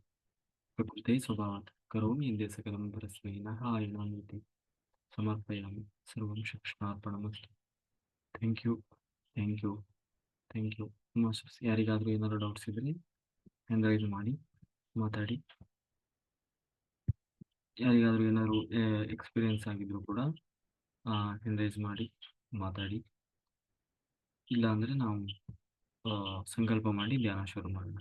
ಪ್ರಕೃತಿ ಸ್ವಭಾವ ಕರೋಮಿ ಎಂದೇ ಸಕಲಂ ಪರಸ್ಮೈ ನಾರಾಯಣಾನ್ಯತೆ ಸಮರ್ಪಯಾಮಿ ಸರ್ವಂ ಶಿಕ್ಷಣಾರ್ಪಣಮಸ್ತು thank you thank you thank you ಯಾರಿಗಾದರೂ ಏನಾದ್ರು ಡೌಟ್ಸ್ ಇದ್ರೆ ಹ್ಯಾಂಡ್ ರೈಸ್ ಮಾಡಿ ಮಾತಾಡಿ ಯಾರಿಗಾದರೂ ಏನಾದರೂ ಎಕ್ಸ್ಪೀರಿಯನ್ಸ್ ಆಗಿದ್ರು ಕೂಡ ಎಂಗೇಜ್ ಮಾಡಿ ಮಾತಾಡಿ ಇಲ್ಲ ಅಂದ್ರೆ ನಾವು ಸಂಕಲ್ಪ ಮಾಡಿ ಧ್ಯಾನ ಶುರು ಮಾಡೋಣ.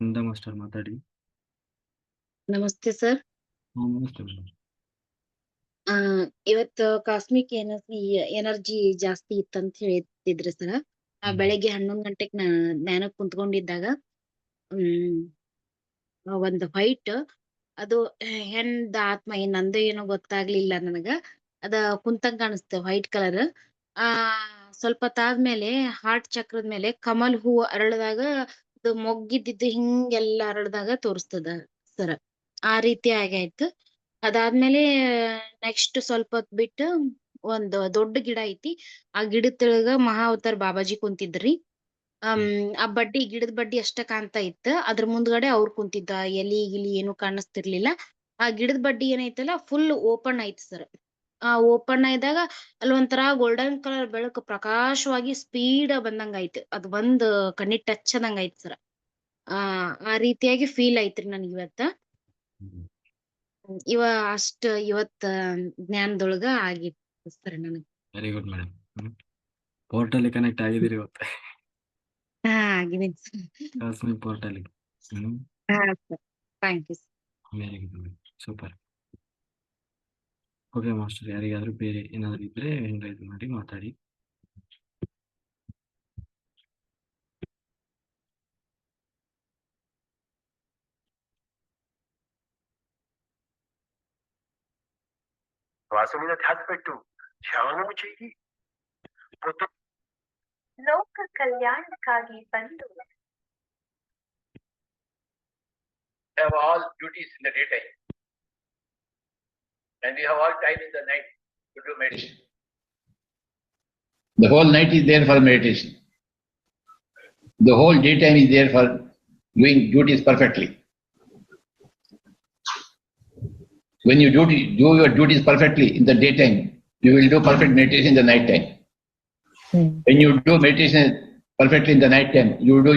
ಇಂದ ಮಾಸ್ಟರ್ ಮಾತಾಡಿ. ನಮಸ್ತೆ ಸರ್. ಇವತ್ತು ಕಾಸ್ಮಿಕ್ ಎನರ್ಜಿ ಎನರ್ಜಿ ಜಾಸ್ತಿ ಇತ್ತಂತ ಹೇಳ್ತಿದ್ರಿ ಸರ್. ಬೆಳಗ್ಗೆ ಹನ್ನೊಂದ್ ಗಂಟೆಗ್ ನಾ ಧ್ಯಾನಕ್ಕೆ ಕುಂತ್ಕೊಂಡಿದ್ದಾಗ ಹ್ಮ್ ಒಂದು ವೈಟ್ ಅದು ಹೆಣ್ದ ಆತ್ಮ ನಂದು ಏನೋ ಗೊತ್ತಾಗ್ಲಿಲ್ಲ ನನಗ. ಅದ ಕುಂತಂಗ್ ಕಾಣಿಸ್ತ ವೈಟ್ ಕಲರ್ ಆ ಸ್ವಲ್ಪ ತಾದ್ಮೇಲೆ ಹಾರ್ಟ್ ಚಕ್ರದ ಮೇಲೆ ಕಮಲ್ ಹೂವು ಅರಳದಾಗ ಅದು ಮೊಗ್ಗಿದ್ದಿದ್ದು ಹಿಂಗೆಲ್ಲ ಅರಳದಾಗ ತೋರಿಸ್ತದ ಸರ. ಆ ರೀತಿ ಆಗೈತು ಅದಾದ್ಮೇಲೆ ನೆಕ್ಸ್ಟ್ ಸ್ವಲ್ಪ ಹೊತ್ ಬಿಟ್ಟು ಒಂದ್ ದೊಡ್ಡ ಗಿಡ ಐತಿ. ಆ ಗಿಡದ ತೆಳಗ ಮಹಾ ಅವತಾರ್ ಬಾಬಾಜಿ ಕುಂತಿದ್ರಿ. ಹ್ಮ್. ಆ ಬಡ್ಡಿ ಗಿಡದ ಬಡ್ಡಿ ಅಷ್ಟ ಕಾಣ್ತಾ ಇತ್ತ. ಅದ್ರ ಮುಂದ್ಗಡೆ ಅವ್ರು ಕುಂತಿದ್ದ ಎಲಿ ಗಿಲಿ ಏನು ಕಾಣಿಸ್ತಿರ್ಲಿಲ್ಲ. ಆ ಗಿಡದ ಬಡ್ಡಿ ಏನೈತಲ್ಲ ಫುಲ್ ಓಪನ್ ಐತ್ ಸರ್. ಆ ಓಪನ್ ಇದ್ದಾಗ ಅಲ್ಲಿ ಒಂಥರ ಗೋಲ್ಡನ್ ಕಲರ್ ಬೆಳಕು ಪ್ರಕಾಶವಾಗಿ ಸ್ಪೀಡ್ ಬಂದಂಗ ಐತಿ ಅದ್ ಬಂದ್ ಕಣ್ಣಿ ಟಚ್ ಆದಂಗ ಐತಿ ಸರ್ ಆ ಆ ರೀತಿಯಾಗಿ ಫೀಲ್ ಐತ್ರಿ ನನ್ಗೆ ಇವತ್ತ. ಇವ ಅಷ್ಟ ಇವತ್ತ ಜ್ಞಾನದೊಳಗ ಆಗಿತ್ತು ಸರ್ ನನಗ್. Very good madam portal connect ಆಗಿದ್ದೀರಿ ಇವತ್ತು. ಹಾ ಆಗಿದೆ ಕಾಸ್ಮಿಕ್ ಪೋರ್ಟಲ್ ಹಾ sir thank you very good super okay master ಯಾರಿಗಾದರೂ ಬೇರೆ ಏನಾದರೂ ಇದ್ದರೆ ಹೆಂಗೆ ಇದು ಮಾಡಿ ಮಾತಾಡಿ శ్వాస మీద ధ్యాస పెట్టు ధ్యానము చెయ్యి లోక కళ్యాణಕ್ಕಾಗಿ ಬಂದು have all duties in the daytime And we have all time in the night to do meditation. The whole night is there for meditation. The whole daytime is there for doing duties perfectly. When you do, do your duties perfectly in the daytime, you will do perfect meditation in the night time. Hmm. When you do meditation perfectly in the night time, you do